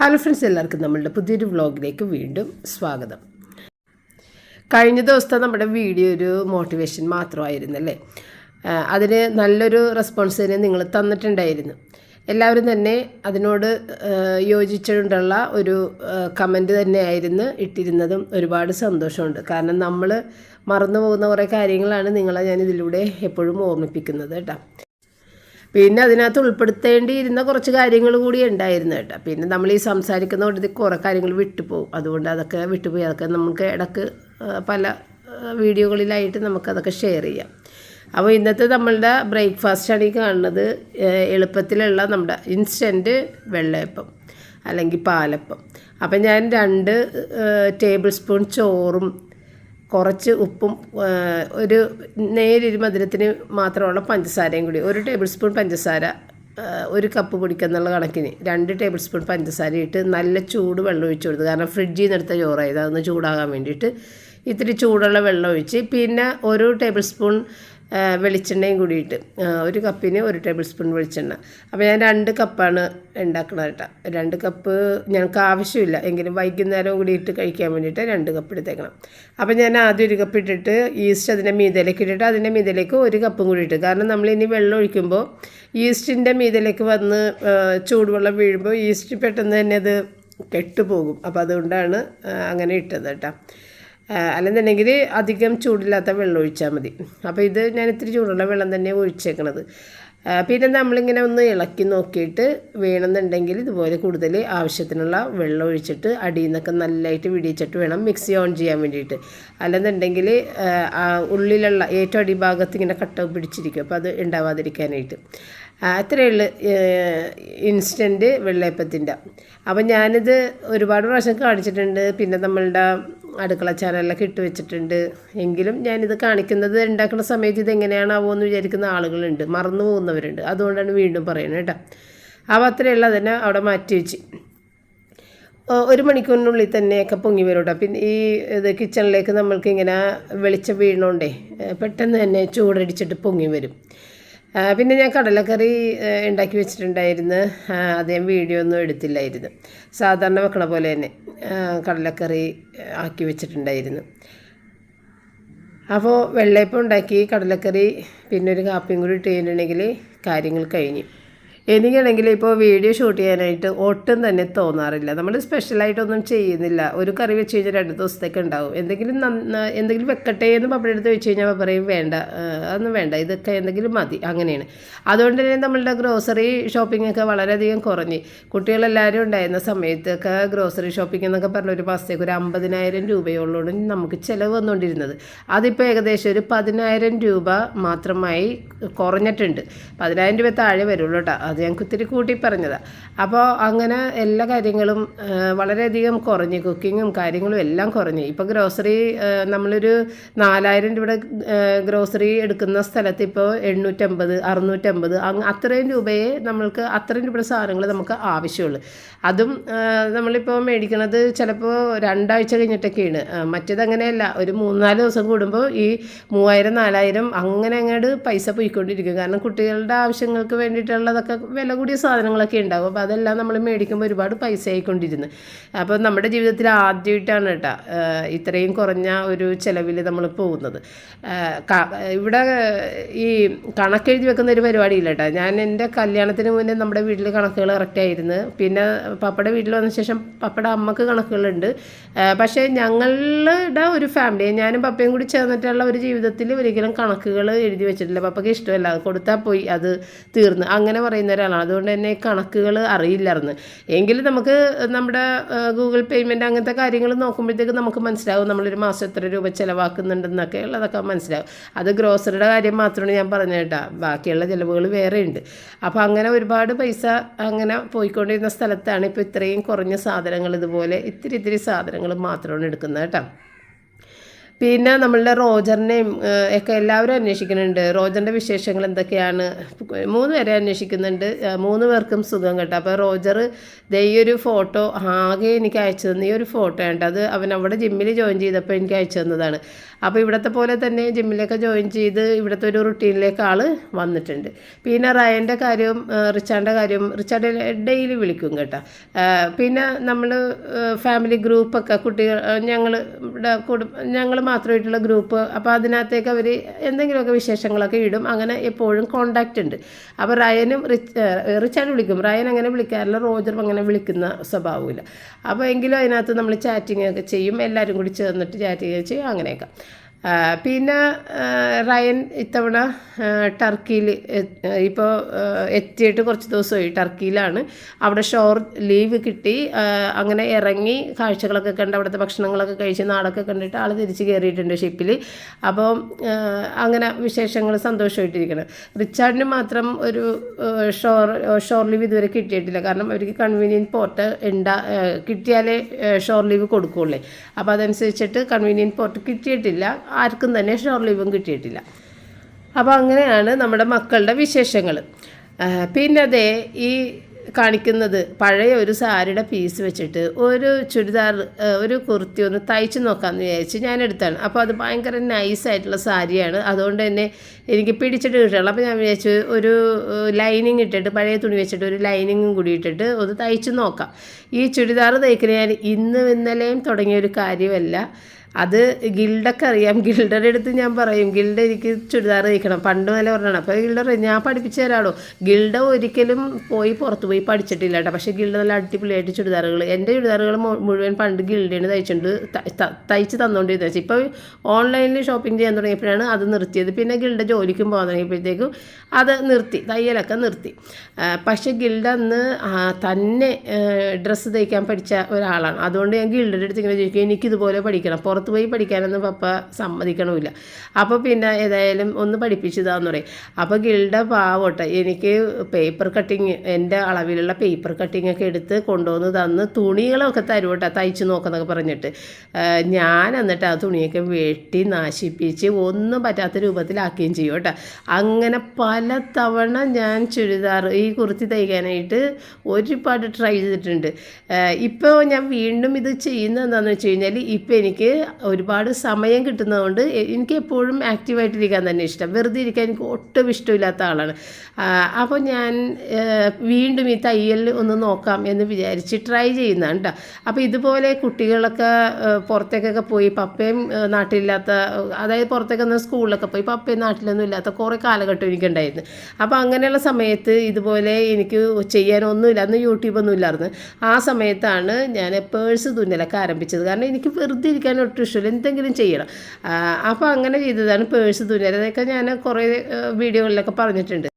Hello friends എല്ലാവർക്കും നമ്മളുടെ പുതിയൊരു വ്ളോഗിലേക്ക് വീണ്ടും സ്വാഗതം. കഴിഞ്ഞ ദിവസത്തെ നമ്മുടെ വീഡിയോ ഒരു മോട്ടിവേഷൻ മാത്രമായിരുന്നല്ലേ? അതിന് നല്ലൊരു റെസ്പോൺസ് തന്നെ നിങ്ങൾ തന്നിട്ടുണ്ടായിരുന്നു. എല്ലാവരും തന്നെ അതിനോട് യോജിച്ചുകൊണ്ടുള്ള ഒരു കമന്റ് തന്നെയായിരുന്നു ഇട്ടിരുന്നതും ഒരുപാട് സന്തോഷമുണ്ട്. കാരണം നമ്മൾ മറന്നു പോകുന്ന കുറേ കാര്യങ്ങളാണ് നിങ്ങളെ ഞാൻ ഇതിലൂടെ എപ്പോഴും ഓർമ്മിപ്പിക്കുന്നത് കേട്ടോ. പിന്നെ അതിനകത്ത് ഉൾപ്പെടുത്തേണ്ടിയിരുന്ന കുറച്ച് കാര്യങ്ങൾ കൂടി ഉണ്ടായിരുന്നു കേട്ടോ. പിന്നെ നമ്മൾ ഈ സംസാരിക്കുന്ന കൊണ്ട് കുറേ കാര്യങ്ങൾ വിട്ടുപോകും. അതുകൊണ്ട് അതൊക്കെ വിട്ടുപോയി. അതൊക്കെ നമുക്ക് ഇടയ്ക്ക് പല വീഡിയോകളിലായിട്ട് നമുക്കതൊക്കെ ഷെയർ ചെയ്യാം. അപ്പോൾ ഇന്നത്തെ നമ്മളുടെ ബ്രേക്ക്ഫാസ്റ്റാണ് ഈ കാണുന്നത്. എളുപ്പത്തിലുള്ള നമ്മുടെ ഇൻസ്റ്റന്റ് വെള്ളയപ്പം അല്ലെങ്കിൽ പാലപ്പം. അപ്പം ഞാൻ രണ്ട് ടേബിൾ സ്പൂൺ ചോറും കുറച്ച് ഉപ്പും ഒരു നേരൊരു മധുരത്തിന് മാത്രമുള്ള പഞ്ചസാരയും കൂടി. ഒരു ടേബിൾ സ്പൂൺ പഞ്ചസാര ഒരു കപ്പ് കുടിക്കുന്നുള്ള കണക്കിന് രണ്ട് ടേബിൾ സ്പൂൺ പഞ്ചസാര ഇട്ട് നല്ല ചൂട് വെള്ളം ഒഴിച്ച് കൊടുത്തു. കാരണം ഫ്രിഡ്ജിൽ നിന്ന് എടുത്ത ചോറായത് അതൊന്ന് ചൂടാകാൻ വേണ്ടിയിട്ട്. ഇത്തിരി ചൂടുള്ള വെള്ളം ഒഴിച്ച്. പിന്നെ ഒരു ടേബിൾ സ്പൂൺ വെളിച്ചെണ്ണയും കൂടിയിട്ട്. ഒരു കപ്പിന് ഒരു ടേബിൾ സ്പൂൺ വെളിച്ചെണ്ണ. അപ്പോൾ ഞാൻ രണ്ട് കപ്പാണ് ഉണ്ടാക്കുന്നത് കേട്ടോ. രണ്ട് കപ്പ് ഞങ്ങൾക്ക് ആവശ്യമില്ല. എങ്കിലും വൈകുന്നേരം കൂടിയിട്ട് കഴിക്കാൻ വേണ്ടിയിട്ട് രണ്ട് കപ്പ് എടുത്തേക്കണം. അപ്പോൾ ഞാൻ ആദ്യം ഒരു കപ്പ് ഇട്ടിട്ട് ഈസ്റ്റ് അതിന്റെ മീതയിലേക്ക് ഇട്ടിട്ട് അതിന്റെ മീതയിലേക്ക് ഒരു കപ്പും കൂടി ഇട്ട്. കാരണം നമ്മൾ ഇനി വെള്ളം ഒഴിക്കുമ്പോൾ ഈസ്റ്റിന്റെ മീതയിലേക്ക് വന്ന് ചൂടുവെള്ളം വീഴുമ്പോൾ ഈസ്റ്റ് പെട്ടെന്ന് തന്നെ അത് കെട്ടുപോകും. അപ്പോൾ അതുകൊണ്ടാണ് അങ്ങനെ ഇട്ടത് കേട്ടോ. അല്ലെന്നുണ്ടെങ്കിൽ അധികം ചൂടില്ലാത്ത വെള്ളം ഒഴിച്ചാൽ മതി. അപ്പോൾ ഇത് ഞാൻ ഇത്തിരി ചൂടുള്ള വെള്ളം തന്നെ ഒഴിച്ചേക്കണത്. പിന്നെ നമ്മളിങ്ങനെ ഒന്ന് ഇളക്കി നോക്കിയിട്ട് വേണമെന്നുണ്ടെങ്കിൽ ഇതുപോലെ കൂടുതൽ ആവശ്യത്തിനുള്ള വെള്ളം ഒഴിച്ചിട്ട് അടിയിൽ നിന്നൊക്കെ നല്ലതായിട്ട് വിടിയിച്ചിട്ട് വേണം മിക്സി ഓൺ ചെയ്യാൻ വേണ്ടിയിട്ട്. അല്ലെന്നുണ്ടെങ്കിൽ ഉള്ളിലുള്ള ഏറ്റവും അടിഭാഗത്ത് ഇങ്ങനെ കട്ട പിടിച്ചിരിക്കും. അപ്പോൾ അത് ഉണ്ടാവാതിരിക്കാനായിട്ട്. ആ, അത്രയേ ഉള്ളു ഇൻസ്റ്റന്റ് വെള്ളയപ്പത്തിന്റെ അപ്പം ഞാനിത് ഒരുപാട് പ്രാവശ്യം കാണിച്ചിട്ടുണ്ട്. പിന്നെ നമ്മളുടെ അടുക്കള ചാനലിലൊക്കെ ഇട്ട് വെച്ചിട്ടുണ്ട്. എങ്കിലും ഞാനിത് കാണിക്കുന്നത് ഉണ്ടാക്കുന്ന സമയത്ത് ഇത് എങ്ങനെയാണാവോ എന്ന് വിചാരിക്കുന്ന ആളുകളുണ്ട്. മറന്നു പോകുന്നവരുണ്ട്. അതുകൊണ്ടാണ് വീണ്ടും പറയുന്നത് കേട്ടോ. അപ്പോൾ അത്രയുള്ള തന്നെ അവിടെ മാറ്റി വെച്ച്. ഒരു മണിക്കൂറിനുള്ളിൽ തന്നെയൊക്കെ പൊങ്ങി വരും കേട്ടോ. പിന്നെ ഈ ഇത് കിച്ചണിലേക്ക് നമ്മൾക്ക് ഇങ്ങനെ വെളിച്ചം വീണോണ്ടേ പെട്ടെന്ന് തന്നെ ചൂടടിച്ചിട്ട് പൊങ്ങി വരും. പിന്നെ ഞാൻ കടലക്കറി ഉണ്ടാക്കി വെച്ചിട്ടുണ്ടായിരുന്നു. അദ്ദേഹം വീഡിയോ ഒന്നും എടുത്തില്ലായിരുന്നു. സാധാരണ വെക്കണ പോലെ തന്നെ കടലക്കറി ആക്കി വെച്ചിട്ടുണ്ടായിരുന്നു. അപ്പോൾ വെള്ളയപ്പം ഉണ്ടാക്കി കടലക്കറി പിന്നെ ഒരു കാപ്പിയും കൂടി ഇട്ട് കഴിഞ്ഞിട്ടുണ്ടെങ്കിൽ കാര്യങ്ങൾ കഴിഞ്ഞു. എനിക്കാണെങ്കിൽ ഇപ്പോൾ വീഡിയോ ഷൂട്ട് ചെയ്യാനായിട്ട് ഒട്ടും തന്നെ തോന്നാറില്ല. നമ്മൾ സ്പെഷ്യലായിട്ടൊന്നും ചെയ്യുന്നില്ല. ഒരു കറി വെച്ച് കഴിഞ്ഞാൽ രണ്ട് ദിവസത്തേക്ക് ഉണ്ടാവും. എന്തെങ്കിലും എന്തെങ്കിലും വെക്കട്ടെ എന്ന് പപ്പയുടെ അടുത്ത് വെച്ച് കഴിഞ്ഞാൽ പറയും വേണ്ട അതൊന്നും വേണ്ട. ഇതൊക്കെ എന്തെങ്കിലും മതി. അങ്ങനെയാണ്. അതുകൊണ്ട് തന്നെ നമ്മളുടെ ഗ്രോസറി ഷോപ്പിംഗ് ഒക്കെ വളരെയധികം കുറഞ്ഞ്. കുട്ടികളെല്ലാവരും ഉണ്ടായിരുന്ന സമയത്തൊക്കെ ഗ്രോസറി ഷോപ്പിംഗ് എന്നൊക്കെ പറഞ്ഞ ഒരു മാസത്തേക്ക് ഒരു അമ്പതിനായിരം രൂപയുള്ളൂ നമുക്ക് ചിലവ് വന്നുകൊണ്ടിരുന്നത്. അതിപ്പോൾ ഏകദേശം ഒരു പതിനായിരം രൂപ മാത്രമായി കുറഞ്ഞിട്ടുണ്ട്. പതിനായിരം രൂപ താഴെ വരുള്ളൂ കേട്ടോ. അത് ഞങ്ങൾക്ക് ഒത്തിരി കൂട്ടി പറഞ്ഞതാണ് അപ്പോൾ അങ്ങനെ എല്ലാ കാര്യങ്ങളും വളരെയധികം കുറഞ്ഞ് കുക്കിങ്ങും കാര്യങ്ങളും എല്ലാം കുറഞ്ഞ്. ഇപ്പോൾ ഗ്രോസറി നമ്മളൊരു നാലായിരം രൂപയുടെ ഗ്രോസറി എടുക്കുന്ന സ്ഥലത്ത് ഇപ്പോൾ എണ്ണൂറ്റമ്പത് അറുന്നൂറ്റമ്പത് അങ്ങ് അത്രയും രൂപയെ നമ്മൾക്ക് അത്രയും രൂപയുടെ സാധനങ്ങൾ നമുക്ക് ആവശ്യമുള്ളൂ. അതും നമ്മളിപ്പോൾ മേടിക്കണത് ചിലപ്പോൾ രണ്ടാഴ്ച കഴിഞ്ഞിട്ടൊക്കെയാണ്. മറ്റേത് അങ്ങനെയല്ല. ഒരു മൂന്നാൽ ദിവസം കൂടുമ്പോൾ ഈ മൂവായിരം നാലായിരം അങ്ങനെ അങ്ങോട്ട് പൈസ പോയിക്കൊണ്ടിരിക്കും. കാരണം കുട്ടികളുടെ ആവശ്യങ്ങൾക്ക് വേണ്ടിയിട്ടുള്ളതൊക്കെ വില കൂടിയ സാധനങ്ങളൊക്കെ ഉണ്ടാകും. അപ്പോൾ അതെല്ലാം നമ്മൾ മേടിക്കുമ്പോൾ ഒരുപാട് പൈസ ആയിക്കൊണ്ടിരുന്നു. അപ്പോൾ നമ്മുടെ ജീവിതത്തിൽ ആദ്യമായിട്ടാണ് കേട്ടോ ഇത്രയും കുറഞ്ഞ ഒരു ചിലവിൽ നമ്മൾ പോകുന്നത്. ഇവിടെ ഈ കണക്കെഴുതി വെക്കുന്ന ഒരു പരിപാടിയില്ല കേട്ടോ. ഞാൻ എന്റെ കല്യാണത്തിന് മുന്നേ നമ്മുടെ വീട്ടിൽ കണക്കുകൾ കറക്റ്റായിരുന്നു പിന്നെ പപ്പയുടെ വീട്ടിൽ വന്ന ശേഷം പപ്പയുടെ അമ്മയ്ക്ക് കണക്കുകളുണ്ട്. പക്ഷേ ഞങ്ങളുടെ ഒരു ഫാമിലി ഞാനും പപ്പയും കൂടി ചേർന്നിട്ടുള്ള ഒരു ജീവിതത്തിൽ ഒരിക്കലും കണക്കുകൾ എഴുതി വെച്ചിട്ടില്ല. പപ്പയ്ക്ക് ഇഷ്ടമല്ല. കൊടുത്താൽ പോയി അത് തീർന്ന്. അങ്ങനെ പറയുന്ന ഒരാളാണ് അതുകൊണ്ട് തന്നെ കണക്കുകൾ അറിയില്ലായിരുന്നു. എങ്കിലും നമുക്ക് നമ്മുടെ ഗൂഗിൾ പേയ്മെന്റ് അങ്ങനത്തെ കാര്യങ്ങൾ നോക്കുമ്പോഴത്തേക്ക് നമുക്ക് മനസ്സിലാവും. നമ്മളൊരു മാസം എത്ര രൂപ ചിലവാക്കുന്നുണ്ടെന്നൊക്കെ ഉള്ളതൊക്കെ മനസ്സിലാവും. അത് ഗ്രോസറിയുടെ കാര്യം മാത്രമാണ് ഞാൻ പറഞ്ഞത് കേട്ടോ. ബാക്കിയുള്ള ചിലവുകൾ വേറെ ഉണ്ട്. അപ്പോൾ അങ്ങനെ ഒരുപാട് പൈസ അങ്ങനെ പോയിക്കൊണ്ടിരുന്ന സ്ഥലത്താണ് ഇപ്പോൾ ഇത്രയും കുറഞ്ഞ സാധനങ്ങൾ ഇതുപോലെ ഇത്തിരി ഇത്തിരി സാധനങ്ങൾ മാത്രമാണ് എടുക്കുന്നത് കേട്ടോ. പിന്നെ നമ്മളുടെ റോജറിനെയും ഒക്കെ എല്ലാവരും അന്വേഷിക്കുന്നുണ്ട്. റോജറിന്റെ വിശേഷങ്ങൾ എന്തൊക്കെയാണ്? മൂന്ന് പേരെ അന്വേഷിക്കുന്നുണ്ട്. മൂന്ന് പേർക്കും സുഖം കേട്ടോ. അപ്പോൾ റോജർ ദേ ഈ ഒരു ഫോട്ടോ ആകെ എനിക്ക് അയച്ചു തന്നു. ഈ ഒരു ഫോട്ടോ ഉണ്ട് അത് അവൻ അവിടെ ജിമ്മിൽ ജോയിൻ ചെയ്തപ്പോൾ എനിക്ക് അയച്ചു തന്നതാണ്. അപ്പോൾ ഇവിടത്തെ പോലെ തന്നെ ജിമ്മിലൊക്കെ ജോയിൻ ചെയ്ത് ഇവിടുത്തെ ഒരു റുട്ടീനിലേക്ക് ആൾ വന്നിട്ടുണ്ട്. പിന്നെ റയന്റെ കാര്യവും റിച്ചാന്റെ കാര്യവും റിച്ചാർഡ് ഡെയിലി വിളിക്കും കേട്ടോ. പിന്നെ നമ്മൾ ഫാമിലി ഗ്രൂപ്പൊക്കെ കുട്ടികൾ ഞങ്ങൾ കുടുംബ ഞങ്ങൾ മാത്രമായിട്ടുള്ള ഗ്രൂപ്പ് അപ്പോൾ അതിനകത്തേക്ക് അവർ എന്തെങ്കിലുമൊക്കെ വിശേഷങ്ങളൊക്കെ ഇടും. അങ്ങനെ എപ്പോഴും കോണ്ടാക്റ്റ് ഉണ്ട്. അപ്പോൾ റയനും റിച്ച് റിച്ചാണ് വിളിക്കും. റയൻ അങ്ങനെ വിളിക്കാറില്ല. റോജറും അങ്ങനെ വിളിക്കുന്ന സ്വഭാവമില്ല അപ്പോൾ എങ്കിലും അതിനകത്ത് നമ്മൾ ചാറ്റിങ്ങൊക്കെ ചെയ്യും. എല്ലാവരും കൂടി ചേർന്നിട്ട് ചാറ്റിംഗ് ചെയ്യും. അങ്ങനെയൊക്കെ. പിന്നെ റയൻ ഇത്തവണ ടർക്കിയിൽ ഇപ്പോൾ എത്തിയിട്ട് കുറച്ച് ദിവസമായി ടർക്കിയിലാണ്. അവിടെ ഷോർ ലീവ് കിട്ടി. അങ്ങനെ ഇറങ്ങി കാഴ്ചകളൊക്കെ കണ്ട് അവിടുത്തെ ഭക്ഷണങ്ങളൊക്കെ കഴിച്ച് നാടൊക്കെ കണ്ടിട്ട് ആൾ തിരിച്ച് കയറിയിട്ടുണ്ട് ഷിപ്പിൽ അപ്പോൾ അങ്ങനെ വിശേഷങ്ങൾ സന്തോഷമായിട്ടിരിക്കണം. റിച്ചാർഡിന് മാത്രം ഒരു ഷോർ ഷോർ ലീവ് ഇതുവരെ കിട്ടിയിട്ടില്ല. കാരണം അവർക്ക് കൺവീനിയന്റ് പോർട്ട് ഉണ്ടാ കിട്ടിയാലേ ഷോർ ലീവ് കൊടുക്കുകയുള്ളേ അപ്പോൾ അതനുസരിച്ചിട്ട് കൺവീനിയന്റ് പോർട്ട് കിട്ടിയിട്ടില്ല. ആർക്കും തന്നെ ഷോർ ലീവും കിട്ടിയിട്ടില്ല. അപ്പോൾ അങ്ങനെയാണ് നമ്മുടെ മക്കളുടെ വിശേഷങ്ങൾ. പിന്നെ അതേ ഈ കാണിക്കുന്നത് പഴയ ഒരു സാരിയുടെ പീസ് വെച്ചിട്ട് ഒരു ചുരിദാർ ഒരു കുർത്തി ഒന്ന് തയ്ച്ച് നോക്കാമെന്ന് വിചാരിച്ച് ഞാൻ എടുത്താണ്. അപ്പോൾ അത് ഭയങ്കര നൈസായിട്ടുള്ള സാരിയാണ്. അതുകൊണ്ട് തന്നെ എനിക്ക് പിടിച്ചിട്ട് കിട്ടണം. അപ്പോൾ ഞാൻ വിചാരിച്ചു ഒരു ലൈനിങ് ഇട്ടിട്ട് പഴയ തുണി വെച്ചിട്ട് ഒരു ലൈനിങ്ങും കൂടി ഇട്ടിട്ട് ഒന്ന് തയ്ച്ച് നോക്കാം. ഈ ചുരിദാർ തയ്ക്കുന്ന ഞാൻ ഇന്നും ഇന്നലെയും തുടങ്ങിയ ഒരു കാര്യമല്ല. അത് ഗിൽഡൊക്കെ അറിയാം. ഗിൽഡറുടെ അടുത്ത് ഞാൻ പറയും ഗിൽഡ എനിക്ക് ചുരിദാർ തയ്ക്കണം. പണ്ട് മുതലേ പറഞ്ഞാണ് അപ്പോൾ ഗിൽഡർ ഞാൻ പഠിപ്പിച്ചു ഒരാളോ ഗിൽഡ ഒരിക്കലും പോയി പുറത്ത് പോയി പഠിച്ചിട്ടില്ല കേട്ടോ. പക്ഷേ ഗിൽഡ നല്ല അടിപൊളിയായിട്ട് ചുരിദാറുകൾ എന്റെ ചുരിദാറുകൾ മുഴുവൻ പണ്ട് ഗിൽഡയാണ് തയ്ച്ചിട്ടുണ്ട് തയ്ച്ച് തന്നുകൊണ്ടിരുന്നത് ഇപ്പോൾ ഓൺലൈനിൽ ഷോപ്പിംഗ് ചെയ്യാൻ തുടങ്ങിയപ്പോഴാണ് അത് നിർത്തിയത്. പിന്നെ ഗിൽഡ ജോലിക്കും പോകാൻ തുടങ്ങിയപ്പോഴത്തേക്കും അത് നിർത്തി തയ്യലൊക്കെ നിർത്തി. പക്ഷേ ഗിൽഡ അന്ന് തന്നെ ഡ്രസ്സ് തയ്ക്കാൻ പഠിച്ച ഒരാളാണ്. അതുകൊണ്ട് ഞാൻ ഗിൽഡയുടെ അടുത്ത് ഇങ്ങനെ ചോദിക്കും എനിക്കിതുപോലെ പഠിക്കണം. പുറത്ത് പോയി പഠിക്കാനൊന്നും പപ്പ സമ്മതിക്കണമില്ല. അപ്പോൾ പിന്നെ ഏതായാലും ഒന്ന് പഠിപ്പിച്ചതാന്ന് പറയും. അപ്പോൾ ഗിൽഡ പാവട്ടെ എനിക്ക് പേപ്പർ കട്ടിങ് എന്റെ അളവിലുള്ള പേപ്പർ കട്ടിങ് ഒക്കെ എടുത്ത് കൊണ്ടുവന്ന് തന്ന് തുണികളൊക്കെ തരുവട്ടെ തയ്ച്ച് നോക്കുന്നൊക്കെ പറഞ്ഞിട്ട്. ഞാൻ എന്നിട്ട് ആ തുണിയൊക്കെ വെട്ടി നാശിപ്പിച്ച് ഒന്നും പറ്റാത്ത രൂപത്തിലാക്കുകയും ചെയ്യും കേട്ടോ അങ്ങനെ പല തവണ ഞാൻ ചുരിദാർ ഈ കുർത്തി തയ്ക്കാനായിട്ട് ഒരുപാട് ട്രൈ ചെയ്തിട്ടുണ്ട്. ഇപ്പോൾ ഞാൻ വീണ്ടും ഇത് ചെയ്യുന്നത് എന്താണെന്ന് വെച്ച് കഴിഞ്ഞാൽ ഇപ്പോൾ എനിക്ക് ഒരുപാട് സമയം കിട്ടുന്നതുകൊണ്ട് എനിക്ക് എപ്പോഴും ആക്റ്റീവായിട്ടിരിക്കാൻ തന്നെ ഇഷ്ടം. വെറുതെ ഇരിക്കാൻ എനിക്ക് ഒട്ടും ഇഷ്ടമില്ലാത്ത ആളാണ്. അപ്പോൾ ഞാൻ വീണ്ടും ഈ തയ്യൽ ഒന്ന് നോക്കാം എന്ന് വിചാരിച്ച് ട്രൈ ചെയ്യുന്നതാണ് കേട്ടോ അപ്പോൾ ഇതുപോലെ കുട്ടികളൊക്കെ പുറത്തേക്കൊക്കെ പോയി പപ്പയും നാട്ടിലില്ലാത്ത അതായത് പുറത്തേക്ക് ഒന്ന് സ്കൂളിലൊക്കെ പോയി പപ്പയും നാട്ടിലൊന്നും ഇല്ലാത്ത കുറേ കാലഘട്ടം എനിക്കുണ്ടായിരുന്നു. അപ്പോൾ അങ്ങനെയുള്ള സമയത്ത് ഇതുപോലെ എനിക്ക് ചെയ്യാനൊന്നുമില്ല അന്ന് യൂട്യൂബൊന്നും ഇല്ലായിരുന്നു. ആ സമയത്താണ് ഞാൻ പേഴ്സ് തുന്നലൊക്കെ ആരംഭിച്ചത്. കാരണം എനിക്ക് വെറുതെ ഇരിക്കാൻ ഇഷ്ടമില്ല എന്തെങ്കിലും ചെയ്യണം. അപ്പോൾ അങ്ങനെ ചെയ്തതാണ് പേഴ്സ് തുന്നൽ അതൊക്കെ ഞാൻ കുറേ വീഡിയോകളിലൊക്കെ പറഞ്ഞിട്ടുണ്ട്.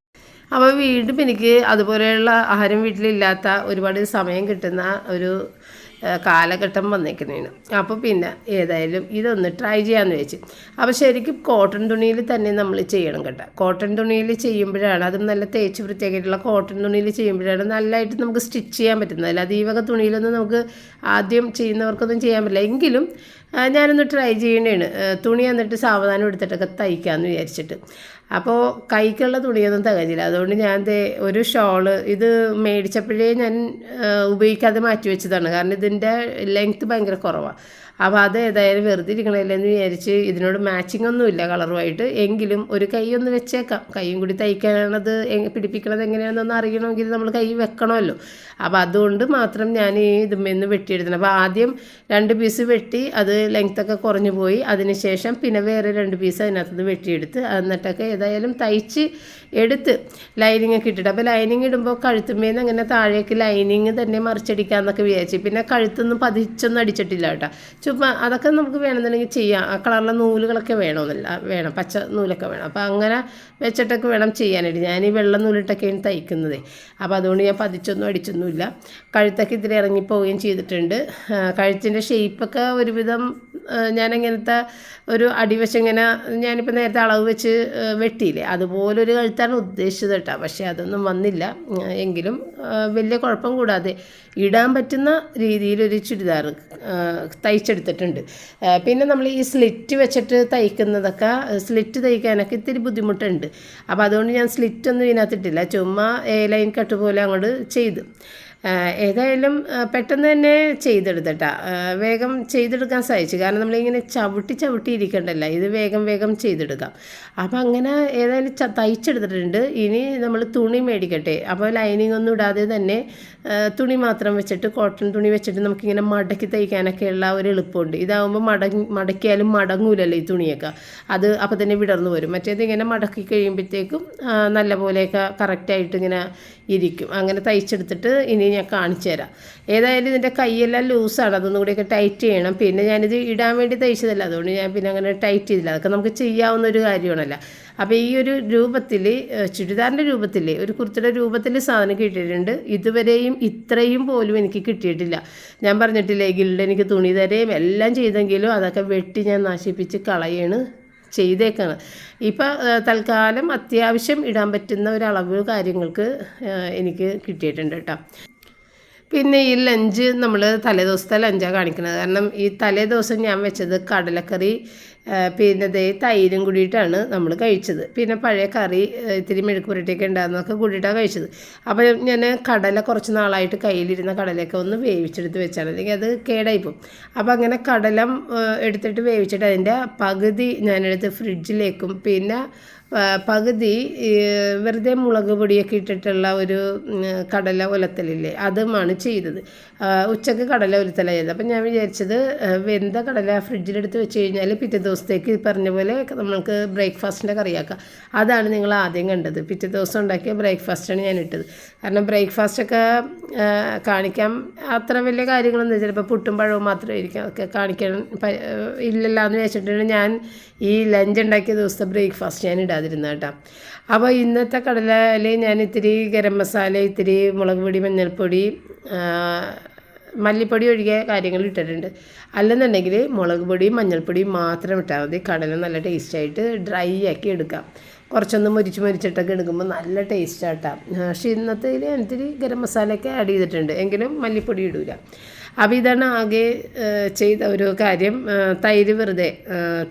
അപ്പോൾ വീണ്ടും എനിക്ക് അതുപോലെയുള്ള ആഹാരം വീട്ടിലില്ലാത്ത ഒരുപാട് സമയം കിട്ടുന്ന ഒരു കാലഘട്ടം വന്നേക്കുന്നതിന് അപ്പോൾ പിന്നെ ഏതായാലും ഇതൊന്ന് ട്രൈ ചെയ്യാമെന്ന് വെച്ച്. അപ്പോൾ ശരിക്കും കോട്ടൺ തുണിയിൽ തന്നെ നമ്മൾ ചെയ്യണം കേട്ടോ. കോട്ടൺ തുണിയിൽ ചെയ്യുമ്പോഴാണ് അതും നല്ല തേച്ച് വൃത്തിയാക്കിയിട്ടുള്ള കോട്ടൺ തുണിയിൽ ചെയ്യുമ്പോഴാണ് നല്ലതായിട്ട് നമുക്ക് സ്റ്റിച്ച് ചെയ്യാൻ പറ്റുന്നത്. അല്ലാതെ ഈ വക തുണിയിലൊന്നും നമുക്ക് ആദ്യം ചെയ്യുന്നവർക്കൊന്നും ചെയ്യാൻ പറ്റില്ല. എങ്കിലും ഞാനൊന്ന് ട്രൈ ചെയ്യണേണ് തുണി എന്നിട്ട് സാവധാനം എടുത്തിട്ടൊക്കെ തയ്ക്കാമെന്ന് വിചാരിച്ചിട്ട്. അപ്പോൾ കൈക്കുള്ള തുണിയൊന്നും തികഞ്ഞില്ല. അതുകൊണ്ട് ഞാൻ ഒരു ഷോൾ ഇത് മേടിച്ചപ്പോഴേ ഞാൻ ഉപയോഗിക്കാതെ മാറ്റി വെച്ചതാണ്. കാരണം ഇതിന്റെ ലെങ്ത്ത് ഭയങ്കര കുറവാണ് അപ്പോൾ അത് ഏതായാലും വെറുതെ ഇരിക്കണമല്ലോ എന്ന് വിചാരിച്ച് ഇതിനോട് മാച്ചിങ് ഒന്നുമില്ല കളറുമായിട്ട്. എങ്കിലും ഒരു കൈ ഒന്ന് വെച്ചേക്കാം. കൈയും കൂടി തയ്ക്കാനത് പിടിപ്പിക്കണത് എങ്ങനെയാണെന്നൊന്ന് അറിയണമെങ്കിൽ നമ്മൾ കൈ വെക്കണമല്ലോ. അപ്പോൾ അതുകൊണ്ട് മാത്രം ഞാൻ ഈ ഇതുമെന്ന് വെട്ടിയെടുത്തത്. അപ്പോൾ ആദ്യം രണ്ട് പീസ് വെട്ടി അത് ലെങ്ത്തൊക്കെ കുറഞ്ഞു പോയി. അതിനുശേഷം പിന്നെ വേറെ രണ്ട് പീസ് അതിനകത്തുനിന്ന് വെട്ടിയെടുത്ത് എന്നിട്ടൊക്കെ ഏതായാലും തയ്ച്ച് എടുത്ത് ലൈനിങ് ഒക്കെ ഇട്ടിട്ട്. അപ്പോൾ ലൈനിങ് ഇടുമ്പോൾ കഴുത്തുമേന്ന് അങ്ങനെ താഴേക്ക് ലൈനിങ് തന്നെ മറിച്ചടിക്കാമെന്നൊക്കെ വിചാരിച്ചു. പിന്നെ കഴുത്തൊന്നും പതിച്ചൊന്നും അടിച്ചിട്ടില്ല കേട്ടോ. ചുമ്മാ അതൊക്കെ നമുക്ക് വേണമെന്നുണ്ടെങ്കിൽ ചെയ്യാം. ആ കളറിലെ നൂലുകളൊക്കെ വേണമെന്നില്ല. വേണം. പച്ച നൂലൊക്കെ വേണം. അപ്പോൾ അങ്ങനെ വെച്ചിട്ടൊക്കെ വേണം ചെയ്യാനായിട്ട്. ഞാൻ ഈ വെള്ള നൂലിട്ടൊക്കെയാണ് തയ്ക്കുന്നത്. അപ്പോൾ അതുകൊണ്ട് ഞാൻ പതിച്ചൊന്നും അടിച്ചൊന്നുമില്ല. കഴുത്തൊക്കെ ഇതിൽ ഇറങ്ങിപ്പോവുകയും ചെയ്തിട്ടുണ്ട് കഴുത്തിന്റെ ഷേപ്പൊക്കെ ഒരുവിധം ഞാൻ അങ്ങനത്തെ ഒരു അടിവശം ഇങ്ങനെ ഞാനിപ്പോൾ നേരത്തെ അളവ് വെച്ച് വെട്ടിയില്ലേ? അതുപോലൊരു കഴുത്താണ് ഉദ്ദേശിച്ചത് കേട്ടോ. പക്ഷേ അതൊന്നും വന്നില്ല. എങ്കിലും വലിയ കുഴപ്പം കൂടാതെ ഇടാൻ പറ്റുന്ന രീതിയിലൊരു ചുരിദാർ തയ്ച്ചെടുത്തിട്ടുണ്ട്. പിന്നെ നമ്മൾ ഈ സ്ലിറ്റ് വെച്ചിട്ട് തയ്ക്കുന്നതൊക്കെ സ്ലിറ്റ് തയ്ക്കാനൊക്കെ ഇത്തിരി ബുദ്ധിമുട്ടുണ്ട്. അപ്പോൾ അതുകൊണ്ട് ഞാൻ സ്ലിറ്റ് ഒന്നും ഇതിനകത്തിട്ടില്ല. ചുമ്മാ എ ലൈൻ കട്ട് പോലെ അങ്ങോട്ട് ചെയ്തു. ഏതായാലും പെട്ടെന്ന് തന്നെ ചെയ്തെടുത്തട്ടാ. വേഗം ചെയ്തെടുക്കാൻ സാധിച്ചു. കാരണം നമ്മളിങ്ങനെ ചവിട്ടി ചവിട്ടി ഇരിക്കണ്ടല്ല. ഇത് വേഗം വേഗം ചെയ്തെടുക്കാം. അപ്പം അങ്ങനെ ഏതായാലും തയ്ച്ചെടുത്തിട്ടുണ്ട്. ഇനി നമ്മൾ തുണി മേടിക്കട്ടെ. അപ്പോൾ ലൈനിങ് ഒന്നും ഇടാതെ തന്നെ തുണി മാത്രം വെച്ചിട്ട് കോട്ടൺ തുണി വെച്ചിട്ട് നമുക്കിങ്ങനെ മടക്കി തയ്ക്കാനൊക്കെയുള്ള ഒരു എളുപ്പമുണ്ട്. ഇതാവുമ്പോൾ മടങ്ങി മടക്കിയാലും മടങ്ങൂലല്ലോ ഈ തുണിയൊക്കെ. അത് അപ്പോൾ തന്നെ വിടർന്നു വരും. മറ്റേത് ഇങ്ങനെ മടക്കി കഴിയുമ്പോഴത്തേക്കും ആ, നല്ല പോലെയൊക്കെ കറക്റ്റായിട്ട് ഇങ്ങനെ ഇരിക്കും. അങ്ങനെ തയ്ച്ചെടുത്തിട്ട് ഇനി ഞാൻ കാണിച്ചു തരാം. ഏതായാലും ഇതിന്റെ കൈയെല്ലാം ലൂസാണ്. അതൊന്നും കൂടിയൊക്കെ ടൈറ്റ് ചെയ്യണം. പിന്നെ ഞാനിത് ഇടാൻ വേണ്ടി തയ്ച്ചതല്ല. അതുകൊണ്ട് ഞാൻ പിന്നെ അങ്ങനെ ടൈറ്റ് ചെയ്തില്ല. അതൊക്കെ നമുക്ക് ചെയ്യാവുന്ന ഒരു കാര്യമാണല്ലോ. അപ്പോൾ ഈ ഒരു രൂപത്തിൽ ചുരിദാറിന്റെ രൂപത്തിൽ ഒരു കുർത്തിയുടെ രൂപത്തിൽ സാധനം കിട്ടിയിട്ടുണ്ട്. ഇതുവരെയും ഇത്രയും പോലും എനിക്ക് കിട്ടിയിട്ടില്ല. ഞാൻ പറഞ്ഞിട്ടില്ലേ ഗിൽഡ് എനിക്ക് തുണി തരേം എല്ലാം ചെയ്തെങ്കിലും അതൊക്കെ വെട്ടി ഞാൻ നശിപ്പിച്ച് കളയാണ്. ചെയ്തേക്കാണ്. ഇപ്പം തൽക്കാലം അത്യാവശ്യം ഇടാൻ പറ്റുന്ന ഒരളവ് കാര്യങ്ങൾക്ക് എനിക്ക് കിട്ടിയിട്ടുണ്ട് കേട്ടോ. പിന്നെ ഈ ലഞ്ച് നമ്മൾ തലേദിവസത്തെ ലഞ്ചാണ് കാണിക്കുന്നത് കാരണം ഈ തലേദിവസം ഞാൻ വെച്ചത് കടലക്കറി പിന്നെ ദേ തൈരും കൂടിയിട്ടാണ് നമ്മൾ കഴിച്ചത്. പിന്നെ പഴയ കറി ഇത്തിരി മെഴുക്ക് പുരട്ടിയൊക്കെ ഉണ്ടാകുന്നതൊക്കെ കൂടിയിട്ടാണ് കഴിച്ചത്. അപ്പോൾ ഞാൻ കടല കുറച്ച് നാളായിട്ട് കയ്യിലിരുന്ന കടലയൊക്കെ ഒന്ന് വേവിച്ചെടുത്ത് വെച്ചാണ്. അല്ലെങ്കിൽ അത് കേടായിപ്പോവും. അപ്പോൾ അങ്ങനെ കടലം എടുത്തിട്ട് വേവിച്ചിട്ട് അതിന്റെ പകുതി ഞാനെടുത്ത് ഫ്രിഡ്ജിലേക്കും പിന്നെ പകുതി വെറുതെ മുളക് പൊടിയൊക്കെ ഇട്ടിട്ടുള്ള ഒരു കടല ഉലത്തലില്ലേ അതുമാണ് ചെയ്തത്. ഉച്ചയ്ക്ക് കടല ഉലത്തലായിരുന്നു അപ്പം ഞാൻ വിചാരിച്ചത് വെന്ത കടല ഫ്രിഡ്ജിലെടുത്ത് വെച്ച് കഴിഞ്ഞാൽ പിറ്റേ ദിവസത്തേക്ക് പറഞ്ഞ പോലെ നമുക്ക് ബ്രേക്ക്ഫാസ്റ്റിന്റെ കറിയാക്കാം. അതാണ് നിങ്ങൾ ആദ്യം കണ്ടത്. പിറ്റേ ദിവസം ഉണ്ടാക്കിയ ബ്രേക്ക്ഫാസ്റ്റാണ് ഞാൻ ഇട്ടത്. കാരണം ബ്രേക്ക്ഫാസ്റ്റൊക്കെ കാണിക്കാൻ അത്ര വലിയ കാര്യങ്ങളൊന്നും ചിലപ്പോൾ പുട്ടും പഴവും മാത്രമേ ഇരിക്കാം ഒക്കെ കാണിക്കാൻ ഇല്ലല്ലോ എന്ന് വെച്ചിട്ടാണ് ഞാൻ ഈ ലഞ്ച് ഉണ്ടാക്കിയ ദിവസത്തെ ബ്രേക്ക്ഫാസ്റ്റ് ഞാൻ ഇടാതിരുന്നത് കേട്ടോ. അപ്പോൾ ഇന്നത്തെ കടലയിൽ ഞാൻ ഇത്തിരി ഗരം മസാല ഇത്തിരി മുളക് പൊടി മഞ്ഞൾപ്പൊടി മല്ലിപ്പൊടി ഒഴികെ കാര്യങ്ങൾ ഇട്ടിട്ടുണ്ട്. അല്ലെന്നുണ്ടെങ്കിൽ മുളക് പൊടിയും മഞ്ഞൾപ്പൊടിയും മാത്രം ഇട്ടാൽ മതി. കടല നല്ല ടേസ്റ്റായിട്ട് ഡ്രൈ ആക്കി എടുക്കാം. കുറച്ചൊന്ന് മുരിച്ച് മുരിച്ചിട്ടൊക്കെ എടുക്കുമ്പോൾ നല്ല ടേസ്റ്റ് ആട്ടാം പക്ഷേ ഇതിൽ ഇത്തിരി ഗരം മസാലയൊക്കെ ആഡ് ചെയ്തിട്ടുണ്ട്. എങ്കിലും മല്ലിപ്പൊടി ഇടൂല. അപ്പോൾ ആകെ ചെയ്ത ഒരു കാര്യം തൈര് വെറുതെ.